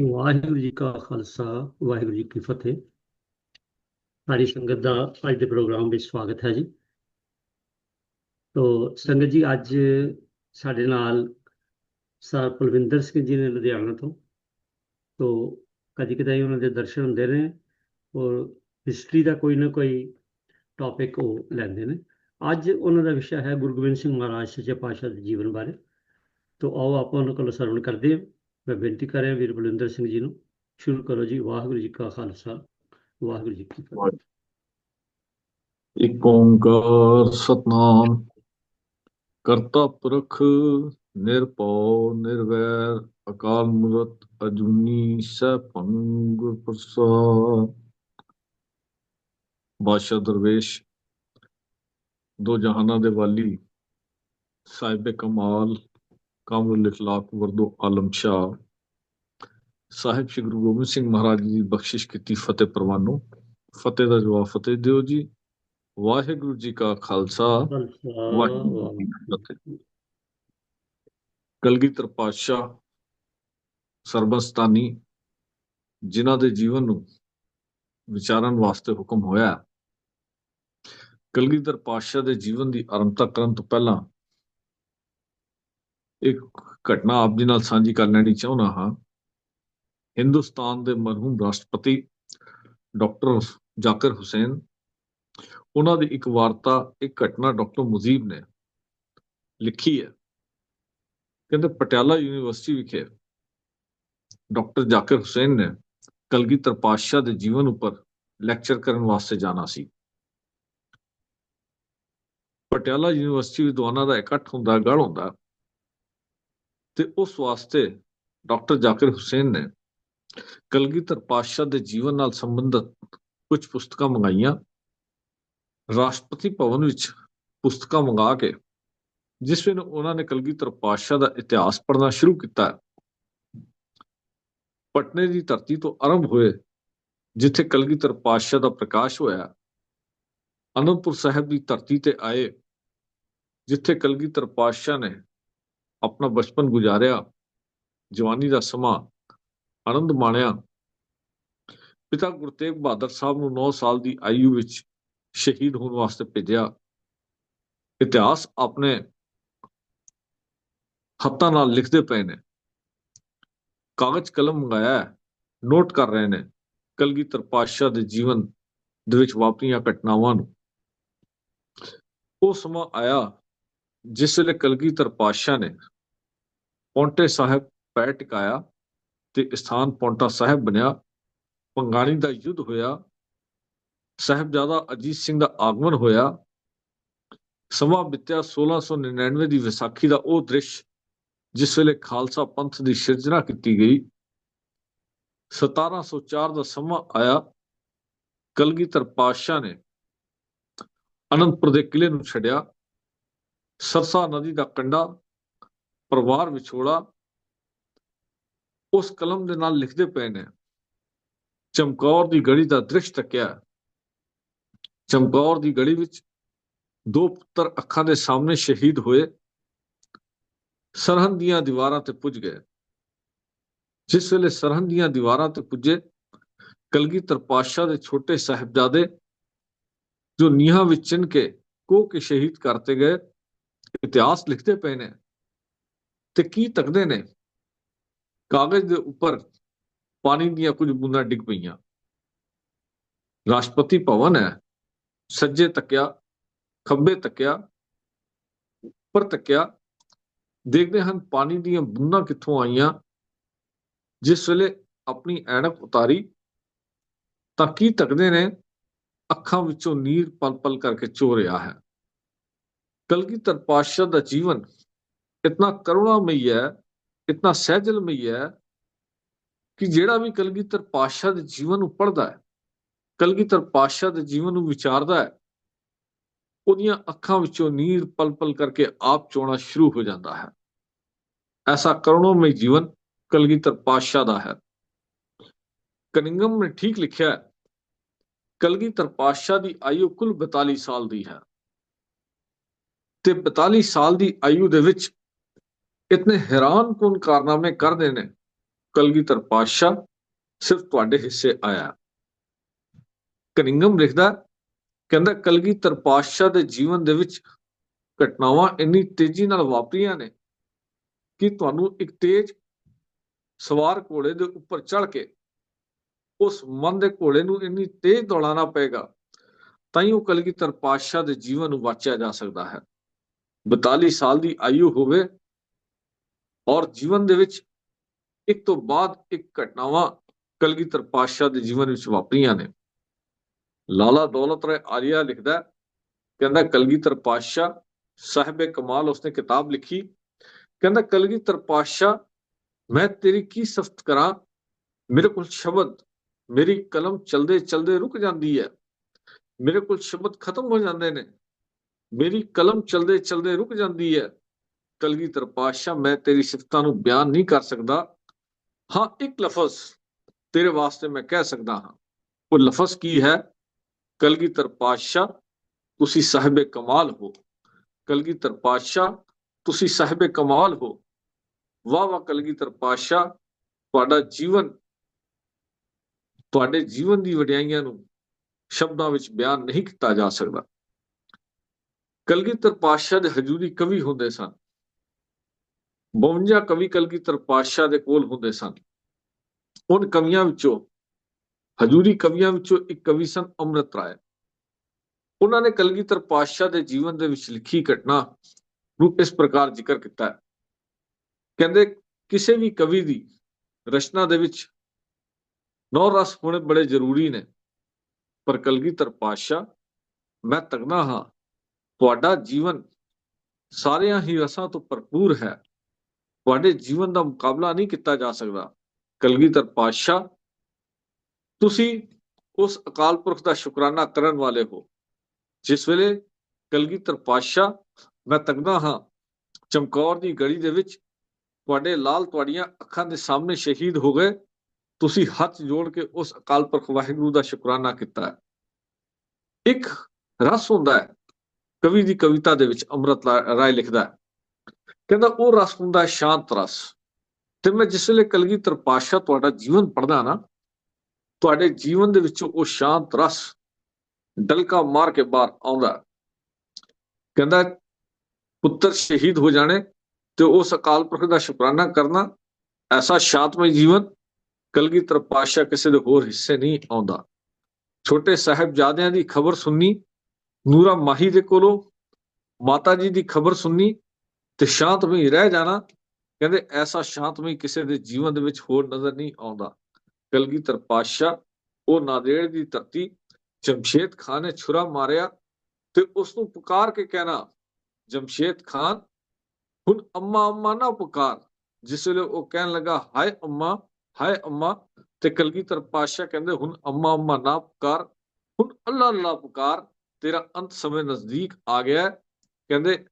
ਵਾਹਿਗੁਰੂ ਜੀ ਕਾ ਖਾਲਸਾ, ਵਾਹਿਗੁਰੂ ਜੀ ਕੀ ਫਤਿਹ। ਸਾਡੀ ਸੰਗਤ ਦਾ ਅੱਜ ਦੇ ਪ੍ਰੋਗਰਾਮ ਵਿੱਚ ਸਵਾਗਤ ਹੈ ਜੀ। ਤੋ ਸੰਗਤ ਜੀ, ਅੱਜ ਸਾਡੇ ਨਾਲ ਸਰ ਕੁਲਵਿੰਦਰ ਸਿੰਘ ਜੀ ਨੇ ਲੁਧਿਆਣਾ ਤੋਂ। ਤੋ ਕਦੀ ਕਦਾਈ ਉਹਨਾਂ ਦੇ ਦਰਸ਼ਨ ਹੁੰਦੇ ਨੇ ਔਰ ਹਿਸਟਰੀ ਦਾ ਕੋਈ ਨਾ ਕੋਈ ਟੌਪਿਕ ਉਹ ਲੈਂਦੇ ਨੇ। ਅੱਜ ਉਹਨਾਂ ਦਾ ਵਿਸ਼ਾ ਹੈ ਗੁਰੂ ਗੋਬਿੰਦ ਸਿੰਘ ਮਹਾਰਾਜ ਸੱਚੇ ਪਾਤਸ਼ਾਹ ਦੇ ਜੀਵਨ ਬਾਰੇ। ਤੋ ਆਓ ਆਪਾਂ ਉਹਨਾਂ ਕੋਲ ਸਰਵਣ ਕਰਦੇ ਹਾਂ। ਮੈਂ ਬੇਨਤੀ ਕਰ ਰਿਹਾ ਵੀਰ ਬਲਵਿੰਦਰ ਸਿੰਘ ਜੀ ਨੂੰ, ਸ਼ੁਰੂ ਕਰੋ ਜੀ, ਵਾਹਿਗੁਰੂ ਜੀ ਕਾ ਖਾਲਸਾ, ਵਾਹਿਗੁਰੂ ਜੀ ਕੀ ਫਤਿਹ। ਇਕ ਓੰਕਾਰ ਸਤਨਾਮ, ਕਰਤਾ ਪੁਰਖ ਨਿਰਭਉ ਨਿਰਵੈਰ, ਅਕਾਲ ਮੂਰਤ ਅਜੂਨੀ ਸੈਭੰ ਗੁਰ ਪ੍ਰਸਾਦ। ਬਾਦਸ਼ਾਹ ਦਰਵੇਸ਼, ਦੋ ਜਹਾਨਾਂ ਦੇ ਵਾਲੀ, ਸਾਹਿਬ ਕਮਾਲ ਕਾਮਰੁਲ ਇਖਲਾਕ ਵਰਦੋ ਆਲਮ ਸ਼ਾਹ। ਸਾਹਿਬ ਸ੍ਰੀ ਗੁਰੂ ਗੋਬਿੰਦ ਸਿੰਘ ਮਹਾਰਾਜ ਜੀ ਦੀ ਬਖਸ਼ਿਸ਼ ਕੀਤੀ ਫਤਿਹ ਪ੍ਰਵਾਨੋ। ਫਤਿਹ ਦਾ ਜਵਾਬ ਫਤਿਹ ਦਿਓ ਜੀ। ਵਾਹਿਗੁਰੂ ਜੀ ਕਾ ਖਾਲਸਾ। ਵਾਹਿਗੁਰੂ ਜੀ ਕੀ ਫਤਿਹ। ਕਲਗੀਧਰ ਪਾਤਸ਼ਾਹ ਸਰਬਸਤਾਨੀ ਜਿਨ੍ਹਾਂ ਦੇ ਜੀਵਨ ਨੂੰ ਵਿਚਾਰਨ ਵਾਸਤੇ ਹੁਕਮ ਹੋਇਆ। ਕਲਗੀਧਰ ਪਾਤਸ਼ਾਹ ਦੇ ਜੀਵਨ ਦੀ ਆਰੰਭਤਾ ਕਰਨ ਤੋਂ ਪਹਿਲਾਂ ਇੱਕ ਘਟਨਾ ਆਪ ਜੀ ਨਾਲ ਸਾਂਝੀ ਕਰ ਲੈਣੀ ਚਾਹੁੰਦਾ ਹਾਂ। ਹਿੰਦੁਸਤਾਨ ਦੇ ਮਰਹੂਮ ਰਾਸ਼ਟਰਪਤੀ ਡਾਕਟਰ ਜ਼ਾਕਿਰ ਹੁਸੈਨ, ਉਹਨਾਂ ਦੀ ਇੱਕ ਵਾਰਤਾ, ਇੱਕ ਘਟਨਾ ਡਾਕਟਰ ਮੁਜੀਬ ਨੇ ਲਿਖੀ ਹੈ। ਕਹਿੰਦੇ ਪਟਿਆਲਾ ਯੂਨੀਵਰਸਿਟੀ ਵਿਖੇ ਡਾਕਟਰ ਜ਼ਾਕਿਰ ਹੁਸੈਨ ਨੇ ਕਲਗੀਧਰ ਪਾਤਸ਼ਾਹ ਦੇ ਜੀਵਨ ਉੱਪਰ ਲੈਕਚਰ ਕਰਨ ਵਾਸਤੇ ਜਾਣਾ ਸੀ। ਪਟਿਆਲਾ ਯੂਨੀਵਰਸਿਟੀ ਵਿਦਵਾਨਾਂ ਦਾ ਇਕੱਠ ਹੁੰਦਾ ਗੜ ਹੁੰਦਾ ਤੇ ਉਸ ਵਾਸਤੇ ਡਾਕਟਰ ਜ਼ਾਕਿਰ ਹੁਸੈਨ ਨੇ ਕਲਗੀਧਰ ਪਾਤਸ਼ਾਹ ਦੇ ਜੀਵਨ ਨਾਲ ਸੰਬੰਧਿਤ ਕੁਝ ਪੁਸਤਕਾਂ ਮੰਗਾਈਆਂ। ਰਾਸ਼ਟਰਪਤੀ ਭਵਨ ਵਿੱਚ ਪੁਸਤਕਾਂ ਮੰਗਾ ਕੇ ਜਿਸ ਵਿੱਚ ਉਹਨਾਂ ਨੇ ਕਲਗੀਧਰ ਪਾਤਸ਼ਾਹ ਦਾ ਇਤਿਹਾਸ ਪੜ੍ਹਨਾ ਸ਼ੁਰੂ ਕੀਤਾ, ਪਟਨੇ ਦੀ ਧਰਤੀ ਤੋਂ ਆਰੰਭ ਹੋਏ ਜਿੱਥੇ ਕਲਗੀਧਰ ਪਾਤਸ਼ਾਹ ਦਾ ਪ੍ਰਕਾਸ਼ ਹੋਇਆ, ਅਨੰਦਪੁਰ ਸਾਹਿਬ ਦੀ ਧਰਤੀ ਤੇ ਆਏ, ਜਿੱਥੇ ਕਲਗੀਧਰ ਪਾਤਸ਼ਾਹ ਨੇ ਆਪਣਾ ਬਚਪਨ ਗੁਜ਼ਾਰਿਆ, ਜਵਾਨੀ ਦਾ ਸਮਾਂ ਆਨੰਦ ਮਾਣਿਆ। ਪਿਤਾ ਗੁਰੂ ਤੇਗ ਬਹਾਦਰ ਸਾਹਿਬ ਨੂੰ 9 ਸਾਲ ਦੀ ਆਯੂ ਵਿੱਚ ਸ਼ਹੀਦ ਹੋਣ ਵਾਸਤੇ ਭੇਜਿਆ। ਇਤਿਹਾਸ ਆਪਣੇ ਹੱਥਾਂ ਨਾਲ ਲਿਖਦੇ ਪਏ ਨੇ। ਕਾਗਜ਼ ਕਲਮ ਮੰਗਾਇਆ ਨੋਟ ਕਰ ਰਹੇ ਨੇ। ਕਲਗੀਧਰ ਪਾਤਸ਼ਾਹ ਦੇ ਜੀਵਨ ਦੇ ਵਿੱਚ ਵਾਪਰੀਆਂ ਘਟਨਾਵਾਂ ਨੂੰ। ਉਹ ਸਮਾਂ ਆਇਆ ਜਿਸ ਵੇਲੇ ਕਲਗੀਧਰ ਪਾਤਸ਼ਾਹ ਨੇ ਪੌਂਟੇ ਸਾਹਿਬ ਪੈਰ ਟਿਕਾਇਆ ਤੇ ਸਥਾਨ ਪੌਂਟਾ ਸਾਹਿਬ ਬਣਿਆ। ਪੰਗਾਣੀ ਦਾ ਯੁੱਧ ਹੋਇਆ। ਸਾਹਿਬਜ਼ਾਦਾ ਅਜੀਤ ਸਿੰਘ ਦਾ ਆਗਮਨ ਹੋਇਆ। ਸਮਾਂ ਬਿਤਿਆ 1699 ਦੀ ਵਿਸਾਖੀ ਦਾ। ਉਹ ਦ੍ਰਿਸ਼ ਜਿਸ ਵੇਲੇ ਖਾਲਸਾ ਪੰਥ ਦੀ ਸਿਰਜਣਾ ਕੀਤੀ ਗਈ 1704 ਦਾ ਸਮਾਂ ਆਇਆ। ਕਲਗੀਧਰ ਪਾਤਸ਼ਾਹ ਨੇ ਅਨੰਦਪੁਰ ਦੇ ਕਿਲੇ ਨੂੰ ਛੱਡਿਆ। ਸਰਸਾ ਨਦੀ ਦਾ ਕੰਡਾ ਪਰਿਵਾਰ ਵਿਛੋੜਾ ਉਸ ਕਲਮ ਦੇ ਨਾਲ ਲਿਖਦੇ ਪਏ ਨੇ। ਚਮਕੌਰ ਦੀ ਗੜੀ ਦਾ ਦ੍ਰਿਸ਼ ਤੱਕਿਆ ਚਮਕੌਰ ਦੀ ਗਲੀ ਵਿੱਚ ਦੋ ਪੁੱਤਰ ਅੱਖਾਂ ਦੇ ਸਾਹਮਣੇ ਸ਼ਹੀਦ ਹੋਏ। ਸਰਹੰਦ ਦੀਆਂ ਦੀਵਾਰਾਂ ਤੇ ਪੁੱਜ ਗਏ। ਜਿਸ ਵੇਲੇ ਸਰਹੰਦ ਦੀਆਂ ਦੀਵਾਰਾਂ ਤੇ ਪੁੱਜੇ, ਕਲਗੀਧਰ ਪਾਤਸ਼ਾਹ ਦੇ ਛੋਟੇ ਸਾਹਿਬਜ਼ਾਦੇ ਜੋ ਨੀਹਾਂ ਵਿੱਚ ਚਿਣ ਕੇ ਕੋ ਕੇ ਸ਼ਹੀਦ ਕਰਤੇ ਗਏ, ਇਤਿਹਾਸ ਲਿਖਦੇ ਪਏ ਨੇ। ਤੇ ਕੀ ਤੱਕਦੇ ਨੇ? ਕਾਗਜ਼ ਦੇ ਉੱਪਰ ਪਾਣੀ ਦੀਆਂ ਕੁਝ ਬੂੰਦਾਂ ਡਿੱਗ ਪਈਆਂ। ਰਾਸ਼ਟਰਪਤੀ ਭਵਨ ਹੈ। ਸੱਜੇ ਤੱਕਿਆ ਖੱਬੇ ਤੱਕਿਆ, ਉੱਪਰ ਤੱਕਿਆ। ਦੇਖਦੇ ਹਨ ਪਾਣੀ ਦੀਆਂ ਬੂੰਦਾਂ ਕਿੱਥੋਂ ਆਈਆਂ। ਜਿਸ ਵੇਲੇ ਆਪਣੀ ਐਨਕ ਉਤਾਰੀ, ਤਾਂ ਕੀ ਤੱਕਦੇ ਨੇ? ਅੱਖਾਂ ਵਿੱਚੋਂ ਨੀਰ ਪਲ-ਪਲ ਕਰਕੇ ਚੋ ਰਿਹਾ ਹੈ। ਕਲਗੀਧਰ ਪਾਤਸ਼ਾਹ ਦਾ ਜੀਵਨ ਇਤਨਾ ਕਰੁਣਾਮਈ ਹੈ ਇਤਨਾ ਸਹਿਜਲਮਈ ਹੈ ਕਿ ਜਿਹੜਾ ਵੀ ਕਲਗੀਧਰ ਪਾਤਸ਼ਾਹ ਦੇ ਜੀਵਨ ਨੂੰ ਪੜ੍ਹਦਾ ਹੈ, ਕਲਗੀਧਰ ਪਾਤਸ਼ਾਹ ਦੇ ਜੀਵਨ ਨੂੰ ਵਿਚਾਰਦਾ ਹੈ, ਉਹਦੀਆਂ ਅੱਖਾਂ ਵਿੱਚੋਂ ਨੀਰ ਪਲ-ਪਲ ਕਰਕੇ ਆਪ ਚੋਣਾ ਸ਼ੁਰੂ ਹੋ ਜਾਂਦਾ ਹੈ। ਐਸਾ ਕਰੁਣਾਮਈ ਜੀਵਨ ਕਲਗੀਧਰ ਪਾਤਸ਼ਾਹ ਦਾ ਹੈ। ਕਨਿੰਗਮ ਨੇ ਠੀਕ ਲਿਖਿਆ ਹੈ, ਕਲਗੀਧਰ ਪਾਤਸ਼ਾਹ ਦੀ ਆਯੂ ਕੁੱਲ 42 ਸਾਲ ਦੀ ਹੈ। ਤੇ 42 ਸਾਲ ਦੀ ਆਯੂ ਦੇ ਵਿੱਚ ਇਤਨੇ ਹੈਰਾਨ ਕੁਨ ਕਾਰਨਾਮੇ ਕਰਦੇ ਨੇ? ਕਲਗੀਧਰ ਪਾਤਸ਼ਾਹ ਸਿਰਫ ਤੁਹਾਡੇ ਹਿੱਸੇ ਆਇਆ ਕਨਿੰਗਮ ਲਿਖਦਾ ਕਹਿੰਦਾ ਕਲਗੀਧਰ ਪਾਤਸ਼ਾਹ ਦੇ ਜੀਵਨ ਦੇ ਵਿੱਚ ਘਟਨਾਵਾਂ ਇੰਨੀ ਤੇਜ਼ੀ ਨਾਲ ਵਾਪਰੀਆਂ ਨੇ ਕਿ ਤੁਹਾਨੂੰ ਇੱਕ ਤੇਜ਼ ਸਵਾਰ ਘੋੜੇ ਦੇ ਉੱਪਰ ਚੜ ਕੇ ਉਸ ਮਨ ਦੇ ਘੋੜੇ ਨੂੰ ਇੰਨੀ ਤੇਜ਼ ਦੌੜਾਉਣਾ ਪਏਗਾ ਤਾਂ ਹੀ ਉਹ ਕਲਗੀਧਰ ਪਾਤਸ਼ਾਹ ਦੇ ਜੀਵਨ ਨੂੰ ਵਾਚਿਆ ਜਾ ਸਕਦਾ ਹੈ। 42 ਸਾਲ ਦੀ ਆਯੂ ਹੋਵੇ ਔਰ ਜੀਵਨ ਦੇ ਵਿੱਚ ਇੱਕ ਤੋਂ ਬਾਅਦ ਇੱਕ ਘਟਨਾਵਾਂ ਕਲਗੀਧਰ ਪਾਤਸ਼ਾਹ ਦੇ ਜੀਵਨ ਵਿੱਚ ਵਾਪਰੀਆਂ ਨੇ। ਲਾਲਾ ਦੌਲਤ ਰਾਏ ਆਰੀਆ ਲਿਖਦਾ ਹੈ, ਕਹਿੰਦਾ ਕਲਗੀਧਰ ਪਾਤਸ਼ਾਹ ਸਾਹਿਬੇ ਕਮਾਲ ਉਸਨੇ ਕਿਤਾਬ ਲਿਖੀ। ਕਹਿੰਦਾ ਕਲਗੀਧਰ ਪਾਤਸ਼ਾਹ ਮੈਂ ਤੇਰੀ ਕੀ ਸਫ਼ਤ ਕਰਾਂ? ਮੇਰੇ ਕੋਲ ਸ਼ਬਦ ਮੇਰੀ ਕਲਮ ਚਲਦੇ ਚਲਦੇ ਰੁਕ ਜਾਂਦੀ ਹੈ। ਮੇਰੇ ਕੋਲ ਸ਼ਬਦ ਖਤਮ ਹੋ ਜਾਂਦੇ ਨੇ। ਮੇਰੀ ਕਲਮ ਚਲਦੇ ਚਲਦੇ ਰੁਕ ਜਾਂਦੀ ਹੈ। ਕਲਗੀਧਰ ਪਾਤਸ਼ਾਹ, ਮੈਂ ਤੇਰੀ ਸਿਫਤਾਂ ਨੂੰ ਬਿਆਨ ਨਹੀਂ ਕਰ ਸਕਦਾ। ਹਾਂ, ਇੱਕ ਲਫ਼ਜ਼ ਤੇਰੇ ਵਾਸਤੇ ਮੈਂ ਕਹਿ ਸਕਦਾ ਹਾਂ। ਉਹ ਲਫ਼ਜ਼ ਕੀ ਹੈ? ਕਲਗੀਧਰ ਪਾਤਸ਼ਾਹ, ਤੁਸੀਂ ਸਾਹਿਬੇ ਕਮਾਲ ਹੋ। ਕਲਗੀਧਰ ਪਾਤਸ਼ਾਹ, ਤੁਸੀਂ ਸਾਹਿਬੇ ਕਮਾਲ ਹੋ। ਵਾਹ ਵਾਹ ਕਲਗੀਧਰ ਪਾਤਸ਼ਾਹ, ਤੁਹਾਡਾ ਜੀਵਨ, ਤੁਹਾਡੇ ਜੀਵਨ ਦੀ ਵਡਿਆਈਆਂ ਨੂੰ ਸ਼ਬਦਾਂ ਵਿੱਚ ਬਿਆਨ ਨਹੀਂ ਕੀਤਾ ਜਾ ਸਕਦਾ। ਕਲਗੀਧਰ ਪਾਤਸ਼ਾਹ ਦੇ ਹਜੂਰੀ ਕਵੀ ਹੁੰਦੇ ਸਨ। 52 ਕਵੀ ਕਲਗੀਧਰ ਪਾਤਸ਼ਾਹ ਦੇ ਕੋਲ ਹੁੰਦੇ ਸਨ। ਉਨ ਕਵੀਆਂ ਵਿੱਚੋਂ, ਹਜੂਰੀ ਕਵੀਆਂ ਵਿੱਚੋਂ ਇੱਕ ਕਵੀ ਸਨ ਅੰਮ੍ਰਿਤ ਰਾਏ। ਉਹਨਾਂ ਨੇ ਕਲਗੀਧਰ ਪਾਤਸ਼ਾਹ ਦੇ ਜੀਵਨ ਦੇ ਵਿੱਚ ਲਿਖੀ ਘਟਨਾ ਨੂੰ ਇਸ ਪ੍ਰਕਾਰ ਜ਼ਿਕਰ ਕੀਤਾ ਹੈ। ਕਹਿੰਦੇ, ਕਿਸੇ ਵੀ ਕਵੀ ਦੀ ਰਚਨਾ ਦੇ ਵਿੱਚ ਨੌ ਰਸ ਹੋਣੇ ਬੜੇ ਜ਼ਰੂਰੀ ਨੇ। ਪਰ ਕਲਗੀਧਰ ਪਾਤਸ਼ਾਹ, ਮੈਂ ਤਗਨਾ ਹਾਂ, ਤੁਹਾਡਾ ਜੀਵਨ ਸਾਰਿਆਂ ਹੀ ਰਸਾਂ ਤੋਂ ਭਰਪੂਰ ਹੈ। ਤੁਹਾਡੇ ਜੀਵਨ ਦਾ ਮੁਕਾਬਲਾ ਨਹੀਂ ਕੀਤਾ ਜਾ ਸਕਦਾ। ਕਲਗੀਧਰ ਪਾਤਸ਼ਾਹ, ਤੁਸੀਂ ਉਸ ਅਕਾਲ ਪੁਰਖ ਦਾ ਸ਼ੁਕਰਾਨਾ ਕਰਨ ਵਾਲੇ ਹੋ। ਜਿਸ ਵੇਲੇ ਕਲਗੀਧਰ ਪਾਤਸ਼ਾਹ, ਮੈਂ ਤਗਦਾ ਹਾਂ, ਚਮਕੌਰ ਦੀ ਗਲੀ ਦੇ ਵਿੱਚ ਤੁਹਾਡੇ ਲਾਲ ਤੁਹਾਡੀਆਂ ਅੱਖਾਂ ਦੇ ਸਾਹਮਣੇ ਸ਼ਹੀਦ ਹੋ ਗਏ, ਤੁਸੀਂ ਹੱਥ ਜੋੜ ਕੇ ਉਸ ਅਕਾਲ ਪੁਰਖ ਵਾਹਿਗੁਰੂ ਦਾ ਸ਼ੁਕਰਾਨਾ ਕੀਤਾ ਹੈ। ਇੱਕ ਰਸ ਹੁੰਦਾ ਹੈ, ਕਵੀ ਦੀ ਕਵਿਤਾ ਦੇ ਵਿੱਚ ਅੰਮ੍ਰਿਤ ਰਾਏ ਲਿਖਦਾ ਹੈ ਕਹਿੰਦਾ ਉਹ ਰਸ ਹੁੰਦਾ ਸ਼ਾਂਤ ਰਸ। ਤੇ ਮੈਂ ਜਿਸ ਵੇਲੇ ਕਲਗੀਧਰ ਪਾਤਸ਼ਾਹ ਤੁਹਾਡਾ ਜੀਵਨ ਪੜਦਾ ਨਾ, ਤੁਹਾਡੇ ਜੀਵਨ ਦੇ ਵਿੱਚੋਂ ਉਹ ਸ਼ਾਂਤ ਰਸ ਡਲਕਾ ਮਾਰ ਕੇ ਬਾਹਰ ਆਉਂਦਾ ਕਹਿੰਦਾ, ਪੁੱਤਰ ਸ਼ਹੀਦ ਹੋ ਜਾਣੇ ਤੇ ਉਸ ਅਕਾਲ ਪੁਰਖ ਦਾ ਸ਼ੁਕਰਾਨਾ ਕਰਨਾ, ਐਸਾ ਸ਼ਾਂਤਮਈ ਜੀਵਨ ਕਲਗੀਧਰ ਪਾਤਸ਼ਾਹ ਕਿਸੇ ਦੇ ਹੋਰ ਹਿੱਸੇ ਨਹੀਂ ਆਉਂਦਾ। ਛੋਟੇ ਸਾਹਿਬਜ਼ਾਦਿਆਂ ਦੀ ਖਬਰ ਸੁਣਨੀ, ਨੂਰਾ ਮਾਹੀ ਦੇ ਕੋਲੋਂ ਮਾਤਾ ਜੀ ਦੀ ਖਬਰ ਸੁਣਨੀ ਤੇ ਸ਼ਾਂਤਮਈ ਰਹਿ ਜਾਣਾ। ਕਹਿੰਦੇ ਐਸਾ ਸ਼ਾਂਤਮਈ ਕਿਸੇ ਦੇ ਜੀਵਨ ਦੇ ਵਿੱਚ ਹੋਰ ਨਜ਼ਰ ਨਹੀਂ ਆਉਂਦਾ। ਕਲਗੀਧਰ ਪਾਤਸ਼ਾਹ ਉਹ ਨਾਦੇੜ ਦੀ ਧਰਤੀ ਜਮਸ਼ੇਦ ਖਾਨ ਨੇ ਛੁਰਾ ਮਾਰਿਆ ਤੇ ਉਸ ਨੂੰ ਪੁਕਾਰ ਕੇ ਕਹਿਣਾ, ਜਮਸ਼ੇਦ ਖਾਨ, ਹੁਣ ਅੰਮਾ ਅੰਮਾ ਨਾ ਪੁਕਾਰ। ਜਿਸ ਵੇਲੇ ਉਹ ਕਹਿਣ ਲੱਗਾ, ਹਾਏ ਅੰਮਾ ਹਾਏ ਅੰਮਾ। ਤੇ ਕਲਗੀਧਰ ਪਾਤਸ਼ਾਹ ਕਹਿੰਦੇ, ਹੁਣ ਅੰਮਾ ਅੰਮਾ ਨਾ ਪੁਕਾਰ, ਹੁਣ ਅੱਲਾ ਅੱਲਾ ਪੁਕਾਰ, ਤੇਰਾ ਅੰਤ ਸਮੇਂ ਨਜ਼ਦੀਕ ਆ ਗਿਆ ਕਹਿੰਦੇ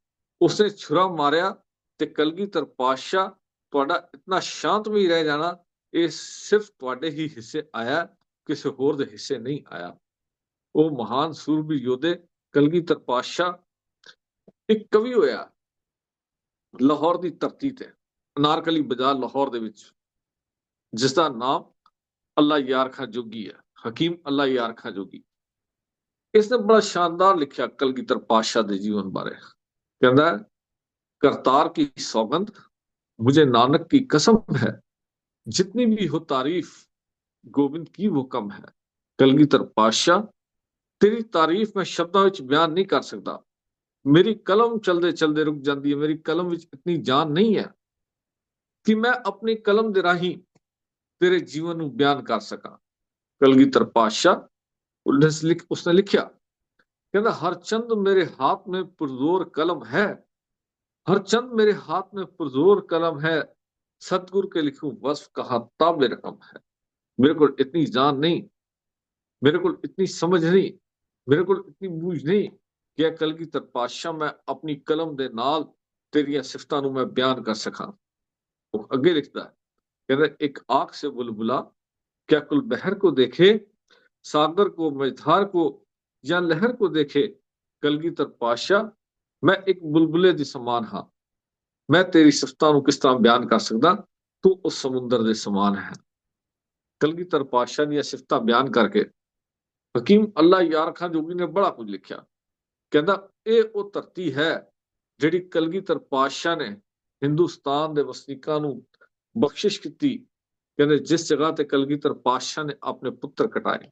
ਉਸਨੇ ਛੁਰਾ ਮਾਰਿਆ ਤੇ ਕਲਗੀਧਰ ਪਾਤਸ਼ਾਹ ਤੁਹਾਡਾ ਇਤਨਾ ਸ਼ਾਂਤਮਈ ਰਹਿ ਜਾਣਾ, ਇਹ ਸਿਰਫ ਤੁਹਾਡੇ ਹੀ ਹਿੱਸੇ ਆਇਆ, ਕਿਸੇ ਹੋਰ ਦੇ ਹਿੱਸੇ ਨਹੀਂ ਆਇਆ। ਉਹ ਮਹਾਨ ਸੂਰਬੀ ਯੋਧੇ ਕਲਗੀਧਰ ਪਾਤਸ਼ਾਹ ਇੱਕ ਕਵੀ ਹੋਇਆ ਲਾਹੌਰ ਦੀ ਧਰਤੀ ਤੇ, ਅਨਾਰਕਲੀ ਬਾਜ਼ਾਰ ਲਾਹੌਰ ਦੇ ਵਿੱਚ ਜਿਸ ਦਾ ਨਾਮ ਅੱਲਾ ਯਾਰ ਖਾਂ ਜੋਗੀ ਹੈ, ਹਕੀਮ ਅੱਲਾ ਯਾਰ ਖਾਂ ਜੋਗੀ। ਇਸ ਨੇ ਬੜਾ ਸ਼ਾਨਦਾਰ ਲਿਖਿਆ ਕਲਗੀਧਰ ਪਾਤਸ਼ਾਹ ਦੇ ਜੀਵਨ ਬਾਰੇ। ਕਹਿੰਦਾ करतार की सौगंध मुझे नानक की कसम है जितनी भी हो तारीफ गोविंद की वो कम है कलगीधर पातशाह तेरी तारीफ मैं शब्दों ਵਿੱਚ ਬਿਆਨ ਨਹੀਂ ਕਰ ਸਕਦਾ ਮੇਰੀ ਕਲਮ ਚਲਦੇ ਚਲਦੇ ਰੁਕ ਜਾਂਦੀ ਹੈ ਮੇਰੀ ਕਲਮ ਵਿੱਚ ਇਤਨੀ ਜਾਨ ਨਹੀਂ ਹੈ ਕਿ ਮੈਂ ਆਪਣੀ ਕਲਮ ਦੇ ਰਾਹੀਂ ਤੇਰੇ ਜੀਵਨ ਨੂੰ ਬਿਆਨ ਕਰ ਸਕਾਂ ਕਲਗੀਧਰ ਪਾਤਸ਼ਾਹ ਉਸਨੇ ਲਿਖਿਆ ਕਹਿੰਦਾ ਹਰ ਚੰਦ ਮੇਰੇ ਹੱਥ में पुरजोर कलम है हर चंद मेरे हाथ में पुरजोर कलम है सतगुरु के लिखूं वस्फ कहा ताब रकम है मेरे को इतनी जान नहीं मेरे को इतनी समझ नहीं मेरे को इतनी बूझ नहीं कि कल की तर पातशाह मैं अपनी कलम दे नाल तेरिया सिफतां ਨੂੰ मैं बयान कर सका वो आगे लिखता है कहता एक आंख से बुलबुला क्या कुल बहर को देखे सागर को मझधार को ਜਾਂ ਲਹਿਰ ਕੋ ਦੇਖੇ ਕਲਗੀਧਰ ਪਾਸ਼ਾ, ਮੈਂ ਇੱਕ ਬੁਲਬੁਲੇ ਦੀ ਸਮਾਨ ਹਾਂ। ਮੈਂ ਤੇਰੀ ਸਿਫਤਾਂ ਨੂੰ ਕਿਸ ਤਰ੍ਹਾਂ ਬਿਆਨ ਕਰ ਸਕਦਾ? ਤੂੰ ਉਸ ਸਮੁੰਦਰ ਦੇ ਸਮਾਨ ਹੈ। ਕਲਗੀਧਰ ਪਾਸ਼ਾ ਦੀਆਂ ਸਿਫਤਾਂ ਬਿਆਨ ਕਰਕੇ ਹਕੀਮ ਅੱਲਾ ਯਾਰ ਖਾਂ ਜੋਗੀ ਨੇ ਬੜਾ ਕੁਝ ਲਿਖਿਆ। ਕਹਿੰਦਾ, ਇਹ ਉਹ ਧਰਤੀ ਹੈ ਜਿਹੜੀ ਕਲਗੀਧਰ ਪਾਸ਼ਾ ਨੇ ਹਿੰਦੁਸਤਾਨ ਦੇ ਵਸਨੀਕਾਂ ਨੂੰ ਬਖਸ਼ਿਸ਼ ਕੀਤੀ। ਕਹਿੰਦੇ, ਜਿਸ ਜਗ੍ਹਾ ਤੇ ਕਲਗੀਧਰ ਪਾਸ਼ਾ ਨੇ ਆਪਣੇ ਪੁੱਤਰ ਕਟਾਏ,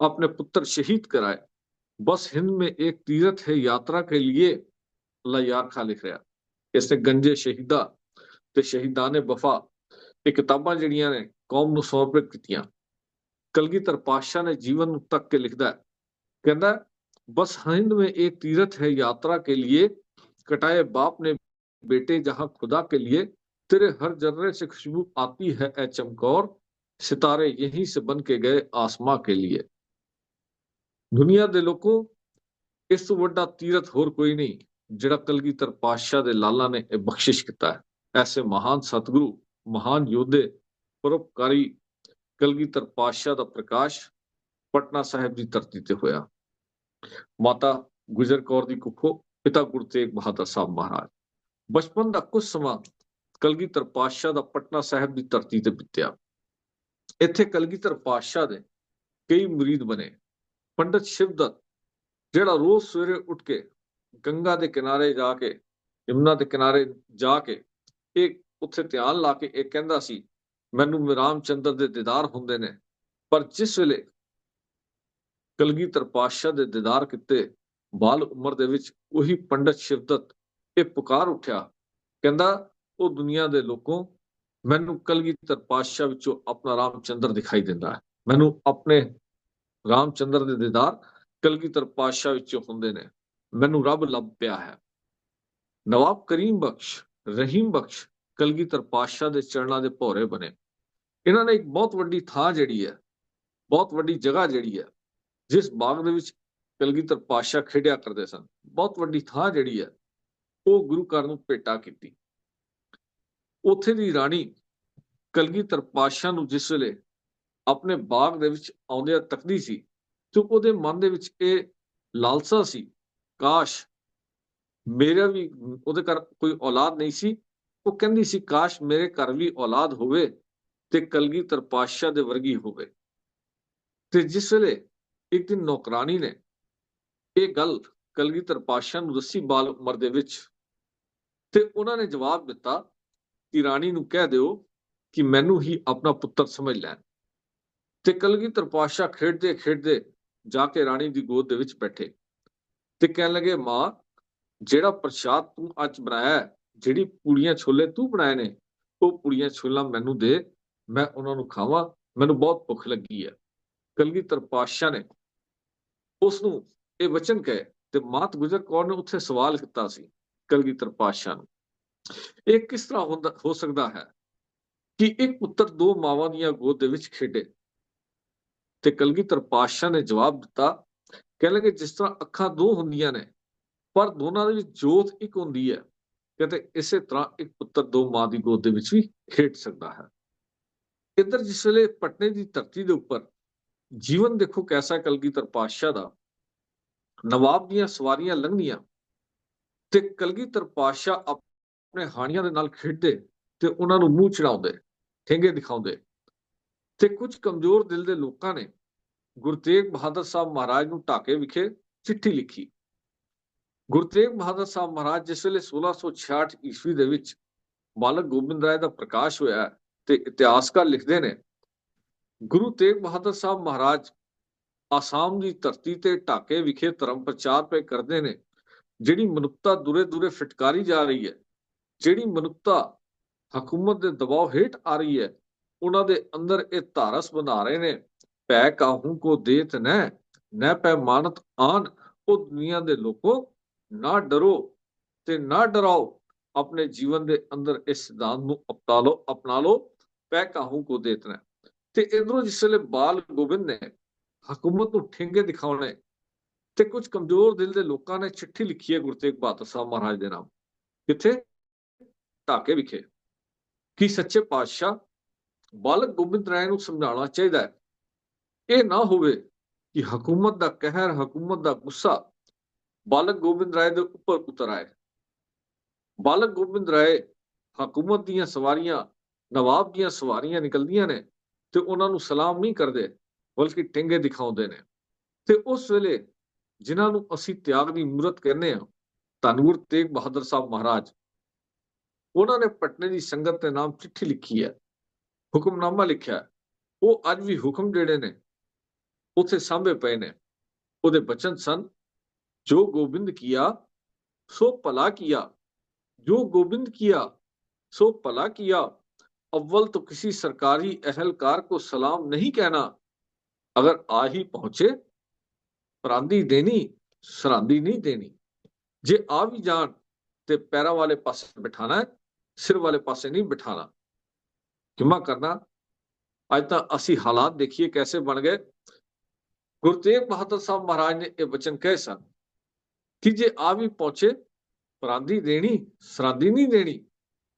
ਆਪਣੇ ਪੁੱਤਰ ਸ਼ਹੀਦ ਕਰਾਏ बस हिंद में एक तीर्थ है यात्रा के लिए अल्लाह यार खा लिख ਰਿਹਾ ਇਸਨੇ ਗੰਜੇ ਸ਼ਹੀਦਾ ਤੇ ਸ਼ਹੀਦਾਂ ਨੇ ਵਫਾ ਇਹ ਕਿਤਾਬਾਂ ਜਿਹੜੀਆਂ ਨੇ ਕੌਮ ਨੂੰ ਸਮਰਪਿਤ ਕੀਤੀਆਂ ਕਲਗੀਧਰ ਪਾਤਸ਼ਾਹ ਨੇ ਜੀਵਨ ਨੂੰ ਤੱਕ ਕੇ ਲਿਖਦਾ ਹੈ ਕਹਿੰਦਾ बस हिंद में एक तीर्थ है यात्रा के लिए कटाए बाप ने बेटे जहां खुदा के लिए तेरे हर जर्रे से खुशबू आती है ए चमकौर सितारे यहीं से बन के गए आसमां के लिए ਦੁਨੀਆ ਦੇ ਲੋਕੋ, ਇਸ ਤੋਂ ਵੱਡਾ ਤੀਰਥ ਹੋਰ ਕੋਈ ਨਹੀਂ, ਜਿਹੜਾ ਕਲਗੀਧਰ ਪਾਤਸ਼ਾਹ ਦੇ ਲਾਲਾ ਨੇ ਇਹ ਬਖਸ਼ਿਸ਼ ਕੀਤਾ ਹੈ। ਐਸੇ ਮਹਾਨ ਸਤਿਗੁਰੂ, ਮਹਾਨ ਯੋਧੇ, ਪਰਉਪਕਾਰੀ ਕਲਗੀਧਰ ਪਾਤਸ਼ਾਹ ਦਾ ਪ੍ਰਕਾਸ਼ ਪਟਨਾ ਸਾਹਿਬ ਦੀ ਧਰਤੀ ਤੇ ਹੋਇਆ। ਮਾਤਾ ਗੁਜਰ ਕੌਰ ਦੀ ਕੁੱਖੋਂ ਪਿਤਾ ਗੁਰੂ ਤੇਗ ਬਹਾਦਰ ਸਾਹਿਬ ਮਹਾਰਾਜ। ਬਚਪਨ ਦਾ ਕੁਝ ਸਮਾਂ ਕਲਗੀਧਰ ਪਾਤਸ਼ਾਹ ਦਾ ਪਟਨਾ ਸਾਹਿਬ ਦੀ ਧਰਤੀ ਤੇ ਬੀਤਿਆ। ਇੱਥੇ ਕਲਗੀਧਰ ਪਾਤਸ਼ਾਹ ਦੇ ਕਈ ਮੁਰੀਦ ਬਣੇ। ਪੰਡਤ ਸ਼ਿਵਦਤ ਜਿਹੜਾ ਰੋਜ਼ ਸਵੇਰੇ ਉੱਠ ਕੇ ਗੰਗਾ ਦੇ ਕਿਨਾਰੇ ਜਾ ਕੇ, ਯਮੁਨਾ ਦੇ ਕਿਨਾਰੇ ਜਾ ਕੇ, ਇਹ ਉੱਥੇ ਧਿਆਨ ਲਾ ਕੇ ਇਹ ਕਹਿੰਦਾ ਸੀ, ਮੈਨੂੰ ਰਾਮ ਚੰਦਰ ਦੇ ਦੀਦਾਰ ਹੁੰਦੇ ਨੇ, ਪਰ ਜਿਸ ਵੇਲੇ ਕਲਗੀਧਰ ਪਾਤਸ਼ਾਹ ਦੇ ਦੀਦਾਰ ਕੀਤੇ ਬਾਲ ਉਮਰ ਦੇ ਵਿੱਚ ਉਹੀ ਪੰਡਤ ਸ਼ਿਵਦਤ ਇਹ ਪੁਕਾਰ ਉੱਠਿਆ, ਕਹਿੰਦਾ, ਉਹ ਦੁਨੀਆ ਦੇ ਲੋਕੋਂ ਮੈਨੂੰ ਕਲਗੀਧਰ ਪਾਤਸ਼ਾਹ ਵਿੱਚੋਂ ਆਪਣਾ ਰਾਮਚੰਦਰ ਦਿਖਾਈ ਦਿੰਦਾ ਹੈ, ਮੈਨੂੰ ਆਪਣੇ ਰਾਮਚੰਦਰ ਦੇ ਦੀਦਾਰ ਕਲਗੀਧਰ ਪਾਤਸ਼ਾਹ ਵਿੱਚ ਹੁੰਦੇ ਨੇ। ਮੈਨੂੰ ਰੱਬ ਲੱਭ ਪਿਆ ਹੈ। ਨਵਾਬ ਕਰੀਮ ਬਖਸ਼, ਰਹੀਮ ਬਖਸ਼ ਕਲਗੀਧਰ ਪਾਤਸ਼ਾਹ ਦੇ ਚਰਨਾਂ ਦੇ ਭੌਰੇ ਬਣੇ। ਇਹਨਾਂ ਨੇ ਇੱਕ ਬਹੁਤ ਵੱਡੀ ਥਾਂ ਜਿਹੜੀ ਹੈ, ਬਹੁਤ ਵੱਡੀ ਜਗ੍ਹਾ ਜਿਹੜੀ ਹੈ, ਜਿਸ ਬਾਗ ਦੇ ਵਿੱਚ ਕਲਗੀਧਰ ਪਾਤਸ਼ਾਹ ਖੇਡਿਆ ਕਰਦੇ ਸਨ, ਬਹੁਤ ਵੱਡੀ ਥਾਂ ਜਿਹੜੀ ਹੈ, ਉਹ ਗੁਰੂ ਘਰ ਨੂੰ ਭੇਟਾ ਕੀਤੀ। ਉੱਥੇ ਦੀ ਰਾਣੀ ਕਲਗੀਧਰ ਪਾਤਸ਼ਾਹ ਨੂੰ ਜਿਸ ਵੇਲੇ ਆਪਣੇ ਬਾਗ ਦੇ ਵਿੱਚ ਆਉਂਦਿਆਂ ਤੱਕਦੀ ਸੀ। ਤੇ ਉਹਦੇ ਮਨ ਦੇ ਵਿੱਚ ਇਹ ਲਾਲਸਾ ਸੀ, ਕਾਸ਼ ਮੇਰਾ ਵੀ ਉਹਦੇ ਘਰ ਕੋਈ ਔਲਾਦ ਨਹੀਂ ਸੀ। ਉਹ ਕਹਿੰਦੀ ਸੀ, ਕਾਸ਼ ਮੇਰੇ ਘਰ ਵੀ ਔਲਾਦ ਹੋਵੇ ਤੇ ਕਲਗੀਧਰ ਪਾਤਸ਼ਾਹ ਦੇ ਵਰਗੀ ਹੋਵੇ। ਤੇ ਜਿਸ ਵੇਲੇ ਇੱਕ ਦਿਨ ਨੌਕਰਾਨੀ ਨੇ ਇਹ ਗੱਲ ਕਲਗੀਧਰ ਪਾਤਸ਼ਾਹ ਨੂੰ ਦੱਸੀ ਬਾਲ ਉਮਰ ਦੇ ਵਿੱਚ, ਤੇ ਉਹਨਾਂ ਨੇ ਜਵਾਬ ਦਿੱਤਾ ਕਿ ਰਾਣੀ ਨੂੰ ਕਹਿ ਦਿਓ ਕਿ ਮੈਨੂੰ ਹੀ ਆਪਣਾ ਪੁੱਤਰ ਸਮਝ ਲੈਣ। ਤੇ ਕਲਗੀਧਰ ਪਾਤਸ਼ਾਹ ਖੇਡਦੇ ਖੇਡਦੇ ਜਾ ਕੇ ਰਾਣੀ ਦੀ ਗੋਦ ਦੇ ਵਿੱਚ ਬੈਠੇ ਤੇ ਕਹਿਣ ਲੱਗੇ, ਮਾਂ, ਜਿਹੜਾ ਪ੍ਰਸ਼ਾਦ ਤੂੰ ਅੱਜ ਬਣਾਇਆ ਜਿਹੜੀ ਪੂੜੀਆਂ ਛੋਲੇ ਤੂੰ ਬਣਾਏ ਨੇ, ਉਹ ਪੂੜੀਆਂ ਛੋਲਾ ਮੈਨੂੰ ਦੇ, ਮੈਂ ਉਹਨਾਂ ਨੂੰ ਖਾਵਾਂ, ਮੈਨੂੰ ਬਹੁਤ ਭੁੱਖ ਲੱਗੀ ਹੈ। ਕਲਗੀਧਰ ਪਾਤਸ਼ਾਹ ਨੇ ਉਸ ਨੂੰ ਇਹ ਵਚਨ ਕਹੇ ਤੇ ਮਾਤ ਗੁਜਰ ਕੌਰ ਨੇ ਉੱਥੇ ਸਵਾਲ ਕੀਤਾ ਸੀ ਕਲਗੀਧਰ ਪਾਤਸ਼ਾਹ ਨੂੰ। ਇਹ ਕਿਸ ਤਰ੍ਹਾਂ ਹੁੰਦਾ, ਹੋ ਸਕਦਾ ਹੈ ਕਿ ਇੱਕ ਪੁੱਤਰ ਦੋ ਮਾਵਾਂ ਦੀਆਂ ਗੋਦ ਦੇ ਵਿੱਚ ਖੇਡੇ? ਤੇ ਕਲਗੀਧਰ ਪਾਤਸ਼ਾਹ ਨੇ ਜਵਾਬ ਦਿੱਤਾ ਕਹਿ ਲਗੇ, ਜਿਸ ਤਰ੍ਹਾਂ ਅੱਖਾਂ ਦੋ ਹੁੰਦੀਆਂ ਨੇ, ਪਰ ਦੋਨਾਂ ਦੇ ਵਿੱਚ ਜੋਤ ਇੱਕ ਹੁੰਦੀ ਹੈ। ਕਹਿੰਦੇ, ਇਸੇ ਤਰ੍ਹਾਂ ਇੱਕ ਪੁੱਤਰ ਦੋ ਮਾਂ ਦੀ ਗੋਦ ਦੇ ਵਿੱਚ ਵੀ ਖੇਡ ਸਕਦਾ ਹੈ। ਇੱਧਰ ਜਿਸ ਵੇਲੇ ਪਟਨੇ ਦੀ ਧਰਤੀ ਦੇ ਉੱਪਰ ਜੀਵਨ ਦੇਖੋ ਕੈਸਾ ਕਲਗੀਧਰ ਪਾਤਸ਼ਾਹ ਦਾ, ਨਵਾਬ ਦੀਆਂ ਸਵਾਰੀਆਂ ਲੰਘਦੀਆਂ ਤੇ ਕਲਗੀਧਰ ਪਾਤਸ਼ਾਹ ਆਪਣੇ ਹਾਣੀਆਂ ਦੇ ਨਾਲ ਖੇਡਦੇ ਤੇ ਉਹਨਾਂ ਨੂੰ ਮੂੰਹ ਚੜਾਉਂਦੇ ਠੇਂਗੇ ਦਿਖਾਉਂਦੇ। ਤੇ ਕੁਝ ਕਮਜ਼ੋਰ ਦਿਲ ਦੇ ਲੋਕਾਂ ਨੇ ਗੁਰੂ ਤੇਗ ਬਹਾਦਰ ਸਾਹਿਬ ਮਹਾਰਾਜ ਨੂੰ ਢਾਕੇ ਵਿਖੇ ਚਿੱਠੀ ਲਿਖੀ। ਗੁਰੂ ਤੇਗ ਬਹਾਦਰ ਸਾਹਿਬ ਮਹਾਰਾਜ ਜਿਸ ਵੇਲੇ 1666 ਈਸਵੀ ਦੇ ਵਿੱਚ ਬਾਲਕ ਗੋਬਿੰਦ ਰਾਏ ਦਾ ਪ੍ਰਕਾਸ਼ ਹੋਇਆ ਤੇ ਇਤਿਹਾਸਕਾਰ ਲਿਖਦੇ ਨੇ, ਗੁਰੂ ਤੇਗ ਬਹਾਦਰ ਸਾਹਿਬ ਮਹਾਰਾਜ ਆਸਾਮ ਦੀ ਧਰਤੀ ਤੇ ਢਾਕੇ ਵਿਖੇ ਧਰਮ ਪ੍ਰਚਾਰ ਪਏ ਕਰਦੇ ਨੇ, ਜਿਹੜੀ ਮਨੁੱਖਤਾ ਦੂਰੇ ਦੂਰੇ ਫਟਕਾਰੀ ਜਾ ਰਹੀ ਹੈ, ਜਿਹੜੀ ਮਨੁੱਖਤਾ ਹਕੂਮਤ ਦੇ ਦਬਾਅ ਹੇਠ ਆ ਰਹੀ ਹੈ ਉਹਨਾਂ ਦੇ ਅੰਦਰ ਇਹ ਧਾਰਸ ਬਣਾ ਰਹੇ ਨੇ ਪੈ ਕਾਹੂ ਕੋ ਦੇਤ ਨੈ ਨੈ ਪੈ ਮਾਨਤ ਆਨ, ਉਹ ਦੁਨੀਆ ਦੇ ਲੋਕੋ ਨਾ ਡਰੋ ਤੇ ਨਾ ਡਰਾਓ, ਆਪਣੇ ਜੀਵਨ ਦੇ ਅੰਦਰ ਇਸ ਸਿਧਾਂਤ ਨੂੰ ਅਪਣਾ ਲਓ ਅਪਣਾ ਲਓ ਪੈ ਕਾਹੂ ਕੋ ਦੇਤ ਨੈ ਤੇ ਇਧਰੋਂ ਜਿਸ ਵੇਲੇ ਬਾਲ ਗੋਬਿੰਦ ਨੇ ਹਕੂਮਤ ਨੂੰ ਠੇਂਗੇ ਦਿਖਾਉਣੇ ਤੇ ਕੁਝ ਕਮਜ਼ੋਰ ਦਿਲ ਦੇ ਲੋਕਾਂ ਨੇ ਚਿੱਠੀ ਲਿਖੀ ਹੈ ਗੁਰੂ ਤੇਗ ਬਹਾਦਰ ਸਾਹਿਬ ਮਹਾਰਾਜ ਦੇ ਨਾਮ। ਕਿੱਥੇ? ਢਾਕੇ ਵਿਖੇ। ਕਿ ਸੱਚੇ ਪਾਤਸ਼ਾਹ ਬਾਲਕ ਗੋਬਿੰਦ ਰਾਏ ਨੂੰ ਸਮਝਾਉਣਾ ਚਾਹੀਦਾ ਹੈ। ਇਹ ਨਾ ਹੋਵੇ ਕਿ ਹਕੂਮਤ ਦਾ ਕਹਿਰ, ਹਕੂਮਤ ਦਾ ਗੁੱਸਾ ਬਾਲਕ ਗੋਬਿੰਦ ਰਾਏ ਦੇ ਉੱਪਰ ਉਤਰ ਆਏ। ਬਾਲਕ ਗੋਬਿੰਦ ਰਾਏ ਹਕੂਮਤ ਦੀਆਂ ਸਵਾਰੀਆਂ, ਨਵਾਬ ਦੀਆਂ ਸਵਾਰੀਆਂ ਨਿਕਲਦੀਆਂ ਨੇ ਤੇ ਉਹਨਾਂ ਨੂੰ ਸਲਾਮ ਨਹੀਂ ਕਰਦੇ, ਬਲਕਿ ਟਿੰਗੇ ਦਿਖਾਉਂਦੇ ਨੇ। ਤੇ ਉਸ ਵੇਲੇ ਜਿਨ੍ਹਾਂ ਨੂੰ ਅਸੀਂ ਤਿਆਗ ਦੀ ਮੂਰਤ ਕਹਿੰਦੇ ਆ ਧੰਨ ਤੇਗ ਬਹਾਦਰ ਸਾਹਿਬ ਮਹਾਰਾਜ, ਉਹਨਾਂ ਨੇ ਪਟਨੇ ਦੀ ਸੰਗਤ ਦੇ ਨਾਮ ਚਿੱਠੀ ਲਿਖੀ ਹੈ। ਹੁਕਮਨਾਮਾ ਲਿਖਿਆ ਹੈ। ਉਹ ਅੱਜ ਵੀ ਹੁਕਮ ਜਿਹੜੇ ਨੇ ਉੱਥੇ ਸਾਂਭੇ ਪਏ ਨੇ ਉਹਦੇ ਬਚਨ ਸਨ ਜੋ ਗੋਬਿੰਦ ਕੀਆ ਸੋ ਭਲਾ ਕੀਆ ਜੋ ਗੋਬਿੰਦ ਕੀਆ सो भला किया अव्वल तो किसी सरकारी अहलकार को सलाम नहीं कहना अगर आ ही पहुंचे परांदी देनी सरांदी नहीं देनी जे आ भी जान ते पैरा वाले पासे बिठाना है सिर वाले पासे नहीं बिठाना ਕਿਮਾ ਕਰਨਾ, ਅੱਜ ਤਾਂ ਅਸੀਂ ਹਾਲਾਤ ਦੇਖੀਏ ਕੈਸੇ ਬਣ ਗਏ। ਗੁਰੂ ਤੇਗ ਬਹਾਦਰ ਸਾਹਿਬ ਮਹਾਰਾਜ ਨੇ ਇਹ ਵਚਨ ਕਹੇ ਸਨ ਕਿ ਜੇ ਆ ਵੀ ਪਹੁੰਚੇ, ਪ੍ਰਾਂਦੀ ਦੇਣੀ ਸਰਾਂਦੀ ਨਹੀਂ ਦੇਣੀ,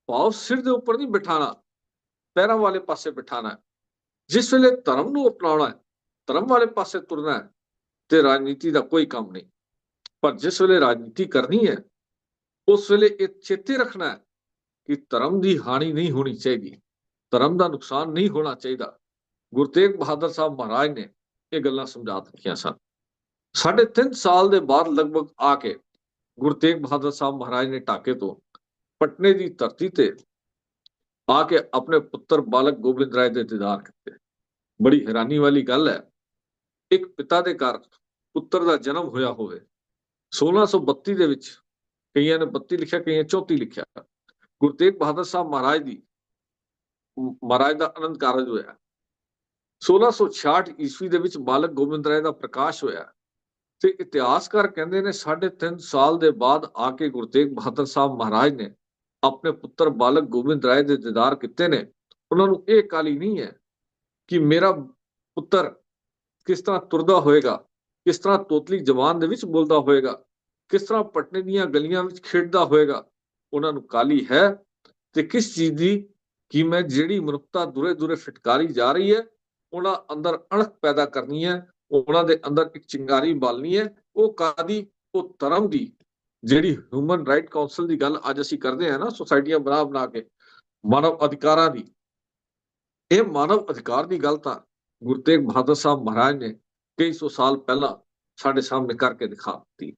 ਭਾਵ ਸਿਰ ਦੇ ਉੱਪਰ ਨਹੀਂ ਬਿਠਾਣਾ ਪੈਰਾਂ ਵਾਲੇ ਪਾਸੇ ਬਿਠਾਣਾ ਜਿਸ ਵੇਲੇ ਧਰਮ ਨੂੰ ਅਪਣਾਉਣਾ ਹੈ, ਧਰਮ ਵਾਲੇ ਪਾਸੇ ਤੁਰਨਾ ਹੈ, ਤੇ ਰਾਜਨੀਤੀ ਦਾ ਕੋਈ ਕੰਮ ਨਹੀਂ। ਪਰ ਜਿਸ ਵੇਲੇ ਰਾਜਨੀਤੀ ਕਰਨੀ ਹੈ, ਉਸ ਵੇਲੇ ਇਹ ਚੇਤੇ ਰੱਖਣਾ ਹੈ ਕਿ ਧਰਮ ਦੀ ਹਾਣੀ ਨਹੀਂ ਹੋਣੀ ਚਾਹੀਦੀ। ਧਰਮ ਦਾ ਨੁਕਸਾਨ ਨਹੀਂ ਹੋਣਾ ਚਾਹੀਦਾ। ਗੁਰੂ ਤੇਗ ਬਹਾਦਰ ਸਾਹਿਬ ਮਹਾਰਾਜ ਨੇ ਇਹ ਗੱਲਾਂ ਸਮਝਾ ਦਿੱਤੀਆਂ ਸਨ। ਸਾਢੇ ਤਿੰਨ ਸਾਲ ਦੇ ਬਾਅਦ ਲਗਭਗ ਆ ਕੇ ਗੁਰੂ ਤੇਗ ਬਹਾਦਰ ਸਾਹਿਬ ਮਹਾਰਾਜ ਨੇ ਢਾਕੇ ਤੋਂ ਪਟਨੇ ਦੀ ਧਰਤੀ ਤੇ ਆ ਕੇ ਆਪਣੇ ਪੁੱਤਰ ਬਾਲਕ ਗੋਬਿੰਦ ਰਾਏ ਦੇ ਦੀਦਾਰ ਕੀਤੇ। ਬੜੀ ਹੈਰਾਨੀ ਵਾਲੀ ਗੱਲ ਹੈ, ਇੱਕ ਪਿਤਾ ਦੇ ਘਰ ਪੁੱਤਰ ਦਾ ਜਨਮ ਹੋਇਆ ਹੋਵੇ। 1632 ਦੇ ਵਿੱਚ ਕਈਆਂ ਨੇ 32 ਲਿਖਿਆ, ਕਈਆਂ 34 ਲਿਖਿਆ। ਗੁਰੂ ਤੇਗ ਬਹਾਦਰ ਸਾਹਿਬ ਮਹਾਰਾਜ ਦੀ ਮਹਾਰਾਜ ਦਾ ਅਨੰਦ ਕਾਰਜ ਹੋਇਆ। 1666 ਈਸਵੀ ਦੇ ਵਿੱਚ ਬਾਲਕ ਗੋਬਿੰਦ ਰਾਏ ਦਾ ਪ੍ਰਕਾਸ਼ ਹੋਇਆ ਤੇ ਇਤਿਹਾਸਕਾਰ ਕਹਿੰਦੇ ਨੇ 3.5 ਸਾਲ ਦੇ ਬਾਅਦ ਆ ਕੇ ਗੁਰੂ ਤੇਗ ਬਹਾਦਰ ਸਾਹਿਬ ਮਹਾਰਾਜ ਨੇ ਆਪਣੇ ਪੁੱਤਰ ਬਾਲਕ ਗੋਬਿੰਦ ਰਾਏ ਦੇ ਦੀਦਾਰ ਕੀਤੇ ਨੇ। ਉਹਨਾਂ ਨੂੰ ਇਹ ਕਾਲੀ ਨਹੀਂ ਹੈ ਕਿ ਮੇਰਾ ਪੁੱਤਰ ਕਿਸ ਤਰ੍ਹਾਂ ਤੁਰਦਾ ਹੋਏਗਾ, ਕਿਸ ਤਰ੍ਹਾਂ ਤੋਤਲੀ ਜਵਾਨ ਦੇ ਵਿੱਚ ਬੋਲਦਾ ਹੋਏਗਾ, ਕਿਸ ਤਰ੍ਹਾਂ ਪਟਨੇ ਦੀਆਂ ਗਲੀਆਂ ਵਿੱਚ ਖੇਡਦਾ ਹੋਏਗਾ, ਉਹਨਾਂ ਨੂੰ ਕਾਲੀ ਹੈ ਤੇ ਕਿਸ ਚੀਜ਼ ਦੀ ਕਿ ਮੈਂ ਜਿਹੜੀ ਮਨੁੱਖਤਾ ਦੁਰੇ ਦੁਰੇ ਫਟਕਾਰੀ ਜਾ ਰਹੀ ਹੈ, ਉਹਨਾਂ ਅੰਦਰ ਅਣਖ ਪੈਦਾ ਕਰਨੀ ਹੈ, ਉਹਨਾਂ ਦੇ ਅੰਦਰ ਇੱਕ ਚਿੰਗਾਰੀ ਬਾਲਣੀ ਹੈ, ਉਹ ਕਾਦੀ ਉਹ ਧਰਮ ਦੀ। ਜਿਹੜੀ ਹਿਊਮਨ ਰਾਈਟ ਕਾਉਂਸਲ ਦੀ ਗੱਲ ਅੱਜ ਅਸੀਂ ਕਰਦੇ ਹਾਂ ਨਾ ਸੁਸਾਇਟੀਆਂ ਬਣਾ ਬਣਾ ਕੇ, ਮਾਨਵ ਅਧਿਕਾਰਾਂ ਦੀ। ਇਹ ਮਾਨਵ ਅਧਿਕਾਰ ਦੀ ਗੱਲ ਤਾਂ ਗੁਰੂ ਤੇਗ ਬਹਾਦਰ ਸਾਹਿਬ ਮਹਾਰਾਜ ਨੇ ਕਈ ਸੌ ਸਾਲ ਪਹਿਲਾਂ ਸਾਡੇ ਸਾਹਮਣੇ ਕਰਕੇ ਦਿਖਾ ਦਿੱਤੀ।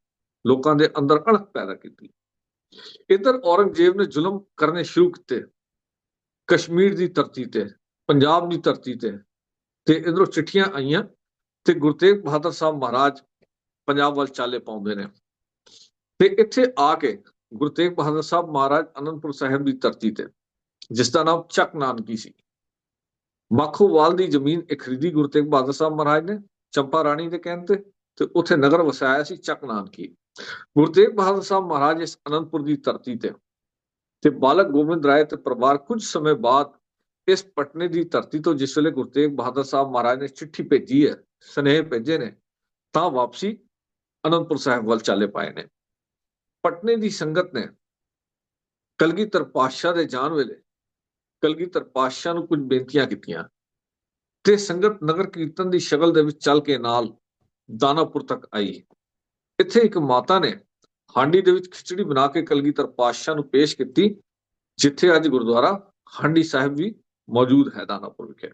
ਲੋਕਾਂ ਦੇ ਅੰਦਰ ਅਣਖ ਪੈਦਾ ਕੀਤੀ। ਇਧਰ ਔਰੰਗਜ਼ੇਬ ਨੇ ਜ਼ੁਲਮ ਕਰਨੇ ਸ਼ੁਰੂ ਕੀਤੇ। ਕਸ਼ਮੀਰ ਦੀ ਧਰਤੀ ਤੇ, ਪੰਜਾਬ ਦੀ ਧਰਤੀ ਤੇ ਤੇ ਇਧਰੋਂ ਚਿੱਠੀਆਂ ਆਈਆਂ ਤੇ ਗੁਰੂ ਤੇਗ ਬਹਾਦਰ ਸਾਹਿਬ ਮਹਾਰਾਜ ਪੰਜਾਬ ਵੱਲ ਚਾਲੇ ਪਾਉਂਦੇ ਨੇ। ਤੇ ਇੱਥੇ ਆ ਕੇ ਗੁਰੂ ਤੇਗ ਬਹਾਦਰ ਸਾਹਿਬ ਮਹਾਰਾਜ ਅਨੰਦਪੁਰ ਸਾਹਿਬ ਦੀ ਧਰਤੀ ਤੇ, ਜਿਸ ਦਾ ਨਾਮ ਚੱਕ ਨਾਨਕੀ ਸੀ। ਮੱਖੋਵਾਲ ਦੀ ਜ਼ਮੀਨ ਇਹ ਖਰੀਦੀ ਗੁਰੂ ਤੇਗ ਬਹਾਦਰ ਸਾਹਿਬ ਮਹਾਰਾਜ ਨੇ, ਚੰਪਾ ਰਾਣੀ ਦੇ ਕਹਿਣ ਤੇ ਤੇ ਉੱਥੇ ਨਗਰ ਵਸਾਇਆ ਸੀ ਚੱਕ ਨਾਨਕੀ। ਗੁਰੂ ਤੇਗ ਬਹਾਦਰ ਸਾਹਿਬ ਮਹਾਰਾਜ ਇਸ ਅਨੰਦਪੁਰ ਦੀ ਧਰਤੀ ਤੇ ਤੇ ਬਾਲਕ ਗੋਬਿੰਦ ਰਾਏ ਤੇ ਪਰਿਵਾਰ ਕੁਝ ਸਮੇਂ ਬਾਅਦ ਇਸ ਪਟਨੇ ਦੀ ਧਰਤੀ ਤੋਂ ਜਿਸ ਵੇਲੇ ਗੁਰੂ ਤੇਗ ਬਹਾਦਰ ਸਾਹਿਬ ਮਹਾਰਾਜ ਨੇ ਚਿੱਠੀ ਭੇਜੀ ਹੈ, ਸਨੇਹ ਭੇਜੇ ਨੇ, ਤਾਂ ਵਾਪਸੀ ਅਨੰਦਪੁਰ ਸਾਹਿਬ ਵੱਲ ਚੱਲੇ ਪਾਏ ਨੇ। ਪਟਨੇ ਦੀ ਸੰਗਤ ਨੇ ਕਲਗੀਧਰ ਪਾਤਸ਼ਾਹ ਦੇ ਜਾਣ ਵੇਲੇ ਕਲਗੀਧਰ ਪਾਤਸ਼ਾਹ ਨੂੰ ਕੁਝ ਬੇਨਤੀਆਂ ਕੀਤੀਆਂ ਤੇ ਸੰਗਤ ਨਗਰ ਕੀਰਤਨ ਦੀ ਸ਼ਕਲ ਦੇ ਵਿੱਚ ਚੱਲ ਕੇ ਨਾਲ ਦਾਨਾਪੁਰ ਤੱਕ ਆਈ। ਇੱਥੇ ਇੱਕ ਮਾਤਾ ਨੇ ਹਾਂਡੀ ਦੇ ਵਿੱਚ ਖਿਚੜੀ ਬਣਾ ਕੇ ਕਲਗੀਧਰ ਪਾਤਸ਼ਾਹ ਨੂੰ ਪੇਸ਼ ਕੀਤੀ, ਜਿੱਥੇ ਅੱਜ ਗੁਰਦੁਆਰਾ ਹਾਂਡੀ ਸਾਹਿਬ ਵੀ ਮੌਜੂਦ ਹੈ ਦਾਨਾਪੁਰ ਵਿਖੇ।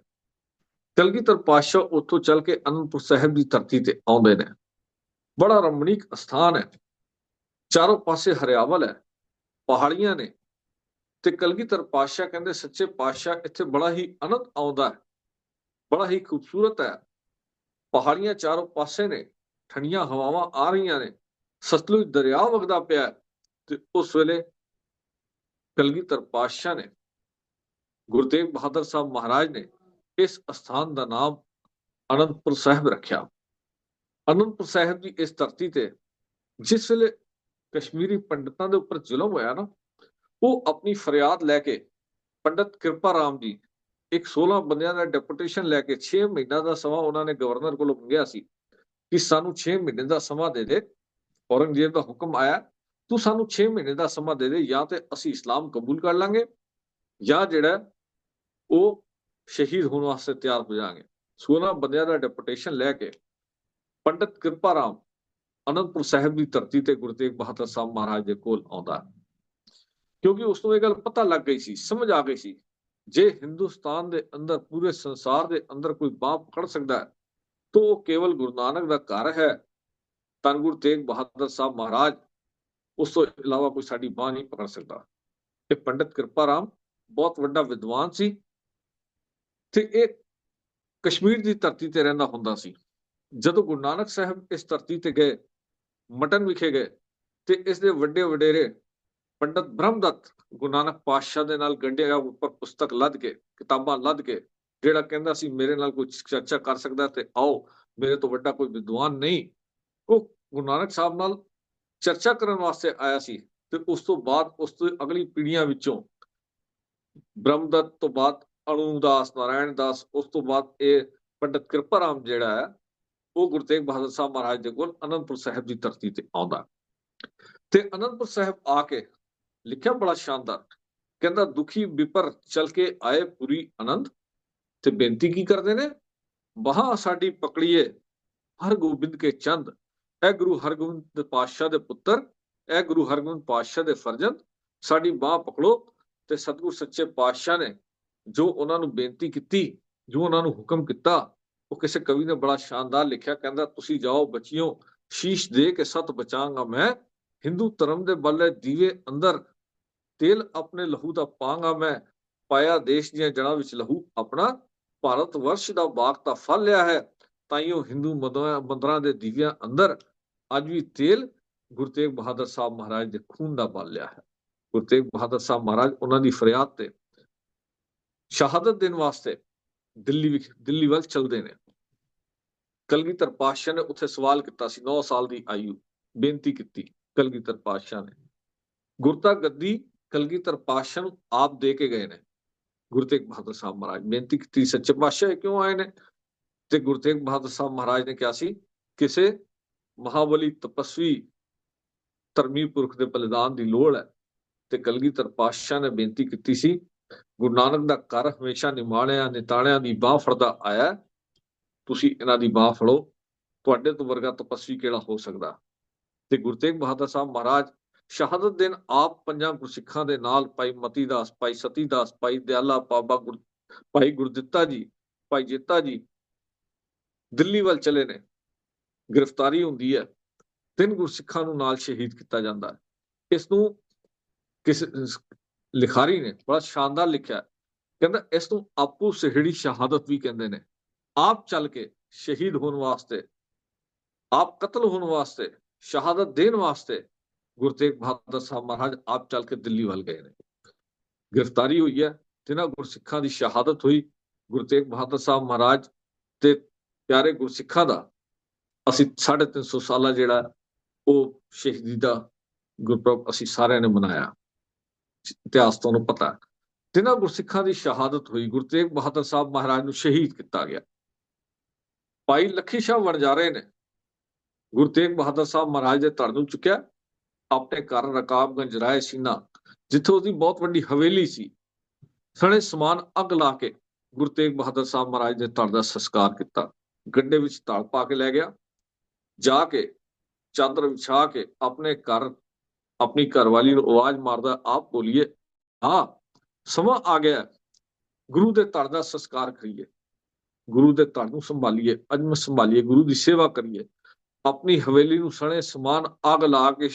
ਕਲਗੀਧਰ ਪਾਤਸ਼ਾਹ ਉੱਥੋਂ ਚੱਲ ਕੇ ਅਨੰਦਪੁਰ ਸਾਹਿਬ ਦੀ ਧਰਤੀ ਤੇ ਆਉਂਦੇ ਨੇ। ਬੜਾ ਰਮਣੀਕ ਸਥਾਨ ਹੈ। ਚਾਰੋਂ ਪਾਸੇ ਹਰਿਆਵਲ ਹੈ, ਪਹਾੜੀਆਂ ਨੇ ਤੇ ਕਲਗੀਧਰ ਪਾਤਸ਼ਾਹ ਕਹਿੰਦੇ ਸੱਚੇ ਪਾਤਸ਼ਾਹ ਇੱਥੇ ਬੜਾ ਹੀ ਅਨੰਦ ਆਉਂਦਾ ਹੈ, ਬੜਾ ਹੀ ਖੂਬਸੂਰਤ ਹੈ। ਪਹਾੜੀਆਂ ਚਾਰੋਂ ਪਾਸੇ ਨੇ, ਠੰਡੀਆਂ ਹਵਾਵਾਂ ਆ ਰਹੀਆਂ ਨੇ। ਸਤਲੁਜ ਦਰਿਆ ਵਗਦਾ ਪਿਆ ਤੇ ਉਸ ਵੇਲੇ ਕਲਗੀਧਰ ਪਾਤਸ਼ਾਹ ਨੇ ਗੁਰੂ ਤੇਗ ਬਹਾਦਰ ਸਾਹਿਬ ਮਹਾਰਾਜ ਨੇ ਇਸ ਸਥਾਨ ਦਾ ਨਾਮ ਅਨੰਦਪੁਰ ਸਾਹਿਬ ਰੱਖਿਆ। ਅਨੰਦਪੁਰ ਸਾਹਿਬ ਦੀ ਇਸ ਧਰਤੀ ਤੇ ਜਿਸ ਵੇਲੇ ਕਸ਼ਮੀਰੀ ਪੰਡਤਾਂ ਦੇ ਉੱਪਰ ਜ਼ੁਲਮ ਹੋਇਆ ਨਾ, ਉਹ ਆਪਣੀ ਫਰਿਆਦ ਲੈ ਕੇ ਪੰਡਤ ਕਿਰਪਾ ਰਾਮ ਜੀ ਇੱਕ 16 ਬੰਦਿਆਂ ਦਾ ਡੈਪੂਟੇਸ਼ਨ ਲੈ ਕੇ 6 ਮਹੀਨਾ ਦਾ ਸਮਾਂ ਉਹਨਾਂ ਨੇ ਗਵਰਨਰ ਕੋਲੋਂ ਮੰਗਿਆ ਸੀ ਕਿ ਸਾਨੂੰ 6 ਮਹੀਨੇ ਦਾ ਸਮਾਂ ਦੇ ਦੇ ਔਰੰਗਜ਼ੇਬ ਦਾ ਹੁਕਮ ਆਇਆ, ਤੂੰ ਸਾਨੂੰ 6 ਮਹੀਨੇ ਦਾ ਸਮਾਂ ਦੇ ਦੇ, ਜਾਂ ਤੇ ਅਸੀਂ ਇਸਲਾਮ ਕਬੂਲ ਕਰ ਲਾਂਗੇ, ਜਾਂ ਜਿਹੜਾ ਉਹ ਸ਼ਹੀਦ ਹੋਣ ਵਾਸਤੇ ਤਿਆਰ ਹੋ ਜਾਾਂਗੇ 16 ਬੰਦਿਆਂ ਦਾ ਡੈਪੂਟੇਸ਼ਨ ਲੈ ਕੇ ਪੰਡਤ ਕਿਰਪਾ ਰਾਮ ਅਨੰਦਪੁਰ ਸਾਹਿਬ ਦੀ ਧਰਤੀ ਤੇ ਗੁਰੂ ਤੇਗ ਬਹਾਦਰ ਸਾਹਿਬ ਮਹਾਰਾਜ ਦੇ ਕੋਲ ਆਉਂਦਾ। ਕਿਉਂਕਿ ਉਸ ਨੂੰ ਇਹ ਗੱਲ ਪਤਾ ਲੱਗ ਗਈ ਸੀ, ਸਮਝ ਆ ਗਈ ਸੀ, ਜੇ ਹਿੰਦੁਸਤਾਨ ਦੇ ਅੰਦਰ, ਪੂਰੇ ਸੰਸਾਰ ਦੇ ਅੰਦਰ ਕੋਈ ਬਾਹ ਪਕੜ ਸਕਦਾ ਹੈ, ਤਾਂ ਉਹ ਕੇਵਲ ਗੁਰੂ ਨਾਨਕ ਦਾ ਘਰ ਹੈ ਧੰਨ ਗੁਰੂ ਤੇਗ ਬਹਾਦਰ ਸਾਹਿਬ ਮਹਾਰਾਜ, ਉਸ ਤੋਂ ਇਲਾਵਾ ਕੋਈ ਸਾਡੀ ਬਾਹ ਨਹੀਂ ਪਕੜ ਸਕਦਾ। ਇਹ ਪੰਡਿਤ ਕਿਰਪਾ ਰਾਮ ਬਹੁਤ ਵੱਡਾ ਵਿਦਵਾਨ ਸੀ ਤੇ ਇਹ ਕਸ਼ਮੀਰ ਦੀ ਧਰਤੀ ਤੇ ਰਹਿੰਦਾ ਹੁੰਦਾ ਸੀ। ਜਦੋਂ ਗੁਰੂ ਨਾਨਕ ਸਾਹਿਬ ਇਸ ਧਰਤੀ ਤੇ ਗਏ, ਮਟਨ ਵਿਖੇ ਗਏ ਤੇ ਇਸ ਦੇ ਵੱਡੇ ਵਡੇਰੇ ਪੰਡਤ ਬ੍ਰਹਮਦੱਤ ਗੁਰੂ ਨਾਨਕ ਪਾਤਸ਼ਾਹ ਦੇ ਨਾਲ ਗੰਢਿਆ ਉੱਪਰ ਪੁਸਤਕ ਲੱਦ ਕੇ, ਕਿਤਾਬਾਂ ਲੱਦ ਕੇ, ਜਿਹੜਾ ਕਹਿੰਦਾ ਸੀ ਮੇਰੇ ਨਾਲ ਕੋਈ ਚਰਚਾ ਕਰ ਸਕਦਾ ਤੇ ਆਓ, ਮੇਰੇ ਤੋਂ ਵੱਡਾ ਕੋਈ ਵਿਦਵਾਨ ਨਹੀਂ ਉਹ ਗੁਰੂ ਨਾਨਕ ਸਾਹਿਬ ਨਾਲ ਚਰਚਾ ਕਰਨ ਵਾਸਤੇ ਆਇਆ ਸੀ ਤੇ ਉਸ ਤੋਂ ਬਾਅਦ ਉਸ ਤੋਂ ਅਗਲੀ ਪੀੜ੍ਹੀਆਂ ਵਿੱਚੋਂ ਬ੍ਰਹਮਦੱਤ ਤੋਂ ਬਾਅਦ ਅਣੂਦਾਸ ਨਾਰਾਇਣ ਦਾਸ ਉਸ ਤੋਂ ਬਾਅਦ ਇਹ ਪੰਡਤ ਕਿਰਪਾ ਰਾਮ ਜਿਹੜਾ ਹੈ, ਉਹ ਗੁਰੂ ਤੇਗ ਬਹਾਦਰ ਸਾਹਿਬ ਮਹਾਰਾਜ ਦੇ ਕੋਲ ਅਨੰਦਪੁਰ ਸਾਹਿਬ ਦੀ ਧਰਤੀ ਤੇ ਆਉਂਦਾ। ਤੇ ਅਨੰਦਪੁਰ ਸਾਹਿਬ ਆ ਕੇ ਲਿਖਿਆ ਬੜਾ ਸ਼ਾਨਦਾਰ, ਕਹਿੰਦਾ, ਦੁਖੀ ਵਿਪਰ ਚਲ ਕੇ ਆਏ ਪੂਰੀ ਆਨੰਦ ਤੇ ਬੇਨਤੀ ਕੀ ਕਰਦੇ ਨੇ? ਬਾਹਾਂ ਸਾਡੀ ਪਕੜੀਏ ਹਰ ਗੋਬਿੰਦ ਕੇ ਚੰਦ ਇਹ ਗੁਰੂ ਹਰਗੋਬਿੰਦ ਪਾਤਸ਼ਾਹ ਦੇ ਪੁੱਤਰ ਇਹ ਗੁਰੂ ਹਰਗੋਬਿੰਦ ਪਾਤਸ਼ਾਹ ਦੇ ਫਰਜ਼ੰਦ, ਸਾਡੀ ਬਾਹ ਪਕੜੋ ਤੇ ਸਤਿਗੁਰ ਸੱਚੇ ਪਾਤਸ਼ਾਹ ਨੇ ਜੋ ਉਹਨਾਂ ਨੂੰ ਬੇਨਤੀ ਕੀਤੀ, ਜੋ ਉਹਨਾਂ ਨੂੰ ਹੁਕਮ ਕੀਤਾ, ਉਹ ਕਿਸੇ ਕਵੀ ਨੇ ਬੜਾ ਸ਼ਾਨਦਾਰ ਲਿਖਿਆ, ਕਹਿੰਦਾ, ਤੁਸੀਂ ਜਾਓ ਬੱਚਿਓ, ਸ਼ੀਸ਼ ਦੇ ਕੇ ਸਤ ਬਚਾਂਗਾ ਮੈਂ, ਹਿੰਦੂ ਧਰਮ ਦੇ ਬੱਲੇ ਦੀਵੇ ਅੰਦਰ, ਤੇਲ ਆਪਣੇ ਲਹੂ ਦਾ ਪਾਂਗਾ ਮੈਂ, ਪਾਇਆ ਦੇਸ਼ ਦੀਆਂ ਜੜਾਂ ਵਿੱਚ ਲਹੂ ਆਪਣਾ, ਭਾਰਤ ਵਰਸ਼ ਦਾ ਬਾਗ ਤਾਂ ਫਲ ਲਿਆ ਹੈ ਤਾਂ ਹੀ ਉਹ ਹਿੰਦੂ ਮਦੋਂ- ਮੰਦਰਾਂ ਦੇ ਦੀਵਿਆਂ ਅੰਦਰ ਅੱਜ ਵੀ ਤੇਲ ਗੁਰੂ ਤੇਗ ਬਹਾਦਰ ਸਾਹਿਬ ਮਹਾਰਾਜ ਦੇ ਖੂਨ ਦਾ ਬਲ ਲਿਆ ਹੈ। ਗੁਰੂ ਤੇਗ ਬਹਾਦਰ ਸਾਹਿਬ ਮਹਾਰਾਜ ਉਹਨਾਂ ਦੀ ਫਰਿਆਦ ਤੇ ਸ਼ਹਾਦਤ ਦੇਣ ਵਾਸਤੇ ਦਿੱਲੀ ਵਿਖ, ਦਿੱਲੀ ਵੱਲ ਚਲਦੇ ਨੇ। ਕਲਗੀਧਰ ਪਾਤਸ਼ਾਹ ਨੇ ਉੱਥੇ ਸਵਾਲ ਕੀਤਾ ਸੀ 9 ਸਾਲ ਦੀ ਆਯੂ, ਬੇਨਤੀ ਕੀਤੀ ਕਲਗੀਧਰ ਪਾਤਸ਼ਾਹ ਨੇ। ਗੁਰਤਾ ਗੱਦੀ ਕਲਗੀਧਰ ਪਾਤਸ਼ਾਹ ਨੂੰ ਆਪ ਦੇ ਕੇ ਗਏ ਨੇ। ਗੁਰੂ ਤੇਗ ਬਹਾਦਰ ਸਾਹਿਬ ਮਹਾਰਾਜ ਬੇਨਤੀ ਕੀਤੀ, ਸੱਚੇ ਪਾਤਸ਼ਾਹ ਕਿਉਂ ਆਏ ਨੇ? ਤੇ ਗੁਰੂ ਤੇਗ ਬਹਾਦਰ ਸਾਹਿਬ ਮਹਾਰਾਜ ਨੇ ਕਿਹਾ ਸੀ, ਕਿਸੇ ਮਹਾਬਲੀ ਤਪਸਵੀ ਧਰਮੀ ਪੁਰਖ ਦੇ ਬਲਿਦਾਨ ਦੀ ਲੋੜ ਹੈ ਤੇ ਕਲਗੀਧਰ ਪਾਤਸ਼ਾਹ ਨੇ ਬੇਨਤੀ ਕੀਤੀ ਸੀ, ਗੁਰੂ ਨਾਨਕ ਦਾ ਘਰ ਹਮੇਸ਼ਾ ਨਿਮਾਣਿਆਂ, ਨਿਤਾਣਿਆਂ ਦੀ ਬਾਹ ਫੜਦਾ ਆਇਆ ਤੁਸੀਂ ਇਹਨਾਂ ਦੀ ਬਾਹ ਫੜੋ, ਤੁਹਾਡੇ ਤੋਂ ਵਰਗਾ ਤਪਸਵੀ ਕਿਹੜਾ ਹੋ ਸਕਦਾ? ਤੇ ਗੁਰੂ ਤੇਗ ਬਹਾਦਰ ਸਾਹਿਬ ਮਹਾਰਾਜ ਸ਼ਹਾਦਤ ਦਿਨ ਆਪ ਪੰਜਾਂ ਗੁਰਸਿੱਖਾਂ ਦੇ ਨਾਲ ਭਾਈ ਮਤੀ ਦਾਸ ਭਾਈ ਸਤੀ ਦਾਸ ਭਾਈ ਦਿਆਲਾ ਬਾਬਾ ਗੁਰ, ਭਾਈ ਗੁਰਦਿੱਤਾ ਜੀ, ਭਾਈ ਜੇਤਾ ਜੀ ਦਿੱਲੀ ਵੱਲ ਚਲੇ ਨੇ। ਗ੍ਰਿਫਤਾਰੀ ਹੁੰਦੀ ਹੈ। ਤਿੰਨ ਗੁਰਸਿੱਖਾਂ ਨੂੰ ਨਾਲ ਸ਼ਹੀਦ ਕੀਤਾ ਜਾਂਦਾ ਹੈ। ਇਸ ਨੂੰ ਕਿਸ ਲਿਖਾਰੀ ਨੇ, ਬੜਾ ਸ਼ਾਨਦਾਰ ਲਿਖਿਆ ਕਹਿੰਦਾ, ਇਸ ਨੂੰ ਆਪੂ ਸਿਹੜੀ ਸ਼ਹਾਦਤ ਵੀ ਕਹਿੰਦੇ ਨੇ। ਆਪ ਚੱਲ ਕੇ ਸ਼ਹੀਦ ਹੋਣ ਵਾਸਤੇ, ਆਪ ਕਤਲ ਹੋਣ ਵਾਸਤੇ, ਸ਼ਹਾਦਤ ਦੇਣ ਵਾਸਤੇ ਗੁਰੂ ਤੇਗ ਬਹਾਦਰ ਸਾਹਿਬ ਮਹਾਰਾਜ ਆਪ ਚੱਲ ਕੇ ਦਿੱਲੀ ਵੱਲ ਗਏ ਨੇ। ਗ੍ਰਿਫਤਾਰੀ ਹੋਈ ਹੈ। ਤਿੰਨਾਂ ਗੁਰਸਿੱਖਾਂ ਦੀ ਸ਼ਹਾਦਤ ਹੋਈ। ਗੁਰੂ ਤੇਗ ਬਹਾਦਰ ਸਾਹਿਬ ਮਹਾਰਾਜ ਤੇ ਪਿਆਰੇ ਗੁਰਸਿੱਖਾਂ ਦਾ, ਅਸੀਂ 350 ਸਾਲਾ ਜਿਹੜਾ ਉਹ ਸ਼ਹੀਦੀ ਦਾ ਗੁਰਪੁਰਬ ਅਸੀਂ ਸਾਰਿਆਂ ਨੇ ਮਨਾਇਆ। ਇਤਿਹਾਸ ਤੁਹਾਨੂੰ ਪਤਾ। ਹੈ ਤਿੰਨਾਂ ਗੁਰਸਿੱਖਾਂ ਦੀ ਸ਼ਹਾਦਤ ਹੋਈ, ਗੁਰੂ ਤੇਗ ਬਹਾਦਰ ਸਾਹਿਬ ਮਹਾਰਾਜ ਨੂੰ ਸ਼ਹੀਦ ਕੀਤਾ ਗਿਆ। ਭਾਈ ਲੱਖੀ ਸ਼ਾਹ ਵਣਜਾਰੇ ਨੇ। ਗੁਰੂ ਤੇਗ ਬਹਾਦਰ ਸਾਹਿਬ ਮਹਾਰਾਜ ਦੇ ਧੜ ਨੂੰ ਚੁੱਕਿਆ। ਆਪਣੇ ਘਰ ਰਕਾਬਗੰਜ ਰਾਏ ਸੀਨਾ, ਜਿੱਥੇ ਉਹਦੀ ਬਹੁਤ ਵੱਡੀ ਹਵੇਲੀ ਸੀ। ਸਣੇ ਸਮਾਨ ਅੱਗ ਲਾ ਕੇ ਗੁਰੂ ਤੇਗ ਬਹਾਦਰ ਸਾਹਿਬ ਮਹਾਰਾਜ ਦੇ ਧੜ ਦਾ ਸੰਸਕਾਰ ਕੀਤਾ। ਗੱਡੇ ਵਿੱਚ ਧੜ ਪਾ ਕੇ ਲੈ ਗਿਆ, ਜਾ ਕੇ ਚਾਦਰ ਵਿਛਾ ਕੇ ਆਪਣੇ ਘਰ, ਆਪਣੀ ਘਰਵਾਲੀ ਨੂੰ ਆਵਾਜ਼ ਮਾਰਦਾ ਆਪ ਬੋਲੀਏ, ਹਾਂ, ਸਮਾਂ ਆ ਗਿਆ ਗੁਰੂ ਦੇ ਧੜ ਦਾ ਸੰਸਕਾਰ ਕਰੀਏ। ਗੁਰੂ ਦੇ ਧੜ ਨੂੰ ਸੰਭਾਲੀਏ ਅਜਮ ਸੰਭਾਲੀਏ, ਗੁਰੂ ਦੀ ਸੇਵਾ ਕਰੀਏ। ਆਪਣੀ ਹਵੇਲੀ ਨੂੰ ਸਣੇ ਸਮਾਨ ਅੱਗ ਲਾ ਕੇ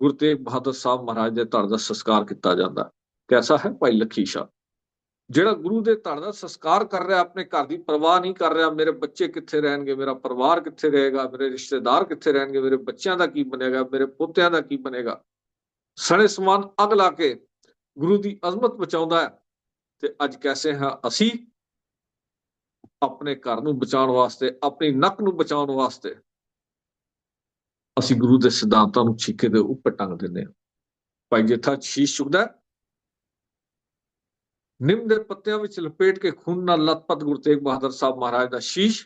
ਗੁਰੂ ਤੇਗ ਬਹਾਦਰ ਸਾਹਿਬ ਮਹਾਰਾਜ ਦੇ ਧੜ ਦਾ ਸੰਸਕਾਰ ਕੀਤਾ ਜਾਂਦਾ ਕੈਸਾ ਹੈ ਭਾਈ ਲੱਖੀ ਸ਼ਾਹ ਜਿਹੜਾ ਗੁਰੂ ਦੇ ਧੜ ਦਾ ਸੰਸਕਾਰ ਕਰ ਰਿਹਾ, ਆਪਣੇ ਘਰ ਦੀ ਪਰਵਾਹ ਨਹੀਂ ਕਰ ਰਿਹਾ, ਮੇਰੇ ਬੱਚੇ ਕਿੱਥੇ ਰਹਿਣਗੇ, ਮੇਰਾ ਪਰਿਵਾਰ ਕਿੱਥੇ ਰਹੇਗਾ, ਮੇਰੇ ਰਿਸ਼ਤੇਦਾਰ ਕਿੱਥੇ ਰਹਿਣਗੇ, ਮੇਰੇ ਬੱਚਿਆਂ ਦਾ ਕੀ ਬਣੇਗਾ, ਮੇਰੇ ਪੋਤਿਆਂ ਦਾ ਕੀ ਬਣੇਗਾ। ਸਣੇ ਸਮਾਨ ਅੱਗ ਲਾ ਕੇ ਗੁਰੂ ਦੀ ਅਜ਼ਮਤ ਬਚਾਉਂਦਾ ਹੈ ਤੇ ਅੱਜ ਕੈਸੇ ਹਾਂ ਅਸੀਂ ਆਪਣੇ ਘਰ ਨੂੰ ਬਚਾਉਣ ਵਾਸਤੇ, ਆਪਣੀ ਨੱਕ ਨੂੰ ਬਚਾਉਣ ਵਾਸਤੇ ਅਸੀਂ ਗੁਰੂ ਦੇ ਸਿਧਾਂਤਾਂ ਨੂੰ ਛਿੱਕੇ ਦੇ ਉੱਪਰ ਟੰਗ ਦਿੰਦੇ ਹਾਂ। ਭਾਈ ਜੇਠਾ ਸ਼ੀਸ਼ ਚੁੱਕਦਾ ਨਿੰਮ ਦੇ ਪੱਤਿਆਂ ਵਿੱਚ ਲਪੇਟ ਕੇ ਖੂਨ ਨਾਲ ਲਤਪਤ ਗੁਰੂ ਤੇਗ ਬਹਾਦਰ ਸਾਹਿਬ ਮਹਾਰਾਜ ਦਾ ਸ਼ੀਸ਼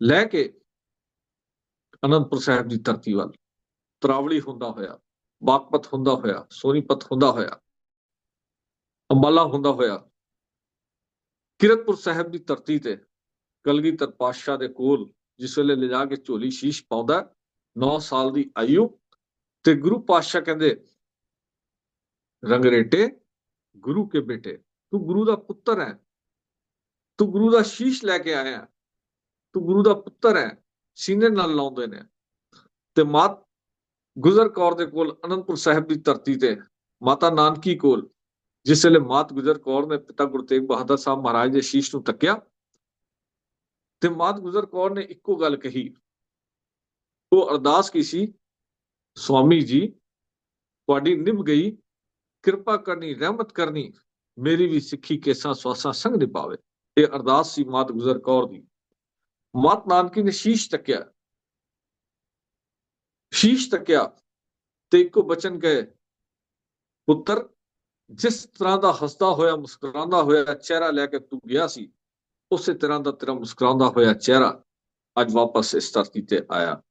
ਲੈ ਕੇ ਅਨੰਦਪੁਰ ਸਾਹਿਬ ਦੀ ਧਰਤੀ ਵੱਲ ਤਰਾਵਲੀ ਹੁੰਦਾ ਹੋਇਆ, ਬਾਗਪਤ ਹੁੰਦਾ ਹੋਇਆ, ਸੋਨੀਪਤ ਹੁੰਦਾ ਹੋਇਆ, ਅੰਬਾਲਾ ਹੁੰਦਾ ਹੋਇਆ, ਕਿਰਤਪੁਰ ਸਾਹਿਬ ਦੀ ਧਰਤੀ ਤੇ ਕਲਗੀਧਰ ਪਾਤਸ਼ਾਹ ਦੇ ਕੋਲ ਜਿਸ ਵੇਲੇ ਲਿਜਾ ਕੇ ਝੋਲੀ ਸ਼ੀਸ਼ ਪਾਉਂਦਾ 9 ਸਾਲ ਦੀ ਆਯੂ ਤੇ ਗੁਰੂ ਪਾਤਸ਼ਾਹ ਕਹਿੰਦੇ, ਰੰਗਰੇਟੇ ਗੁਰੂ ਕੇ ਬੇਟੇ, ਤੂੰ ਗੁਰੂ ਦਾ ਪੁੱਤਰ ਹੈ। ਤੂੰ ਗੁਰੂ ਦਾ ਸ਼ੀਸ਼ ਲੈ ਕੇ ਆਇਆ ਤੂੰ ਗੁਰੂ ਦਾ ਪੁੱਤਰ ਹੈ। ਸੀਨੇ ਨਾਲ ਲਾਉਂਦੇ ਨੇ। ਤੇ ਮਾਤ ਗੁਜਰ ਕੌਰ ਦੇ ਕੋਲ ਅਨੰਦਪੁਰ ਸਾਹਿਬ ਦੀ ਧਰਤੀ ਤੇ, ਮਾਤਾ ਨਾਨਕੀ ਕੋਲ, ਜਿਸ ਵੇਲੇ ਮਾਤ ਗੁਜਰ ਕੌਰ ਨੇ ਪਿਤਾ ਗੁਰੂ ਤੇਗ ਬਹਾਦਰ ਸਾਹਿਬ ਮਹਾਰਾਜ ਦੇ ਸ਼ੀਸ਼ ਨੂੰ ਤੱਕਿਆ ਤੇ ਮਾਤ ਗੁਜਰ ਕੌਰ ਨੇ ਇੱਕੋ ਗੱਲ ਕਹੀ। ਉਹ ਅਰਦਾਸ ਕੀ ਸੀ? ਸਵਾਮੀ ਜੀ, ਤੁਹਾਡੀ ਨਿਭ ਗਈ ਕਿਰਪਾ ਕਰਨੀ, ਰਹਿਮਤ ਕਰਨੀ, ਮੇਰੀ ਵੀ ਸਿੱਖੀ ਕੇਸਾਂ ਸਵਾਸਾਂ ਸੰਗ ਨਿਭਾਵੇ। ਇਹ ਅਰਦਾਸ ਸੀ ਮਾਤ ਗੁਜਰ ਕੌਰ ਦੀ। ਮਾਤ ਨਾਨਕੀ ਨੇ ਸ਼ੀਸ਼ ਤੱਕਿਆ। ਸ਼ੀਸ਼ ਤੱਕਿਆ ਤੇ ਇੱਕੋ ਬਚਨ ਕਹੇ, ਪੁੱਤਰ, ਜਿਸ ਤਰ੍ਹਾਂ ਦਾ ਹੱਸਦਾ ਹੋਇਆ, ਮੁਸਕਰਾਉਂਦਾ ਹੋਇਆ ਚਿਹਰਾ ਲੈ ਕੇ ਤੂੰ ਗਿਆ ਸੀ, ਉਸੇ ਤਰ੍ਹਾਂ ਦਾ ਤੇਰਾ ਮੁਸਕਰਾਉਂਦਾ ਹੋਇਆ ਚਿਹਰਾ ਅੱਜ ਵਾਪਸ ਇਸ ਧਰਤੀ ਤੇ ਆਇਆ।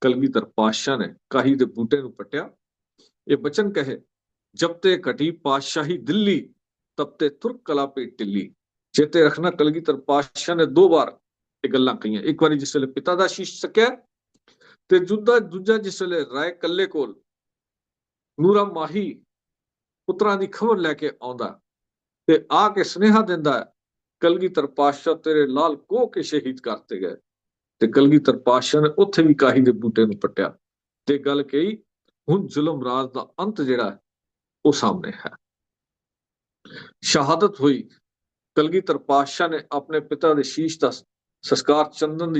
ਕਲਗੀਧਰ ਪਾਤਸ਼ਾਹ ਨੇ ਕਾਹੀ ਦੇ ਬੂਟੇ ਨੂੰ ਪਟਿਆ। ਇਹ ਬਚਨ ਕਹੇ ਜਬ ਤੇ ਘਟੀ ਪਾਤਸ਼ਾਹੀ ਦਿੱਲੀ ਤਬ ਤੇ ਤੁਰਕ ਕਲਾ ਪੇ ਟਿੱਲੀ ਚੇਤੇ ਰੱਖਣਾ ਕਲਗੀਧਰ ਪਾਤਸ਼ਾਹ ਨੇ ਦੋ ਵਾਰ ਇਹ ਗੱਲਾਂ ਕਹੀਆਂ ਇੱਕ ਵਾਰੀ ਜਿਸ ਵੇਲੇ ਪਿਤਾ ਦਾ ਸ਼ੀਸ਼ ਸਕਿਆ ਤੇ ਦੂਜਾ ਦੂਜਾ ਜਿਸ ਵੇਲੇ ਰਾਏ ਕੱਲੇ ਕੋਲ ਨੂਰਾ ਮਾਹੀ ਪੁੱਤਰਾਂ ਦੀ ਖਬਰ ਲੈ ਕੇ ਆਉਂਦਾ ਤੇ ਆ ਕੇ ਸੁਨੇਹਾ ਦਿੰਦਾ ਹੈ, ਕਲਗੀਧਰ ਪਾਤਸ਼ਾਹ ਤੇਰੇ ਲਾਲ ਕੋ ਕੇ ਸ਼ਹੀਦ ਕਰਤੇ ਗਏ ਤੇ ਕਲਗੀਧਰ ਪਾਤਸ਼ਾਹ ਨੇ ਉੱਥੇ ਵੀ ਕਾਹੀ ਦੇ ਬੂਟੇ ਨੂੰ ਪੱਟਿਆ ਤੇ ਗੱਲ ਕਹੀ ਹੁਣ ਜ਼ੁਲਮ ਰਾਜ ਦਾ ਅੰਤ ਜਿਹੜਾ ਉਹ ਸਾਹਮਣੇ ਹੈ। ਸ਼ਹਾਦਤ ਹੋਈ। ਕਲਗੀਧਰ ਪਾਤਸ਼ਾਹ ਨੇ ਆਪਣੇ ਪਿਤਾ ਦੇ ਸ਼ੀਸ਼ ਦਾ ਸੰਸਕਾਰ ਚੰਦਨ ਦੀ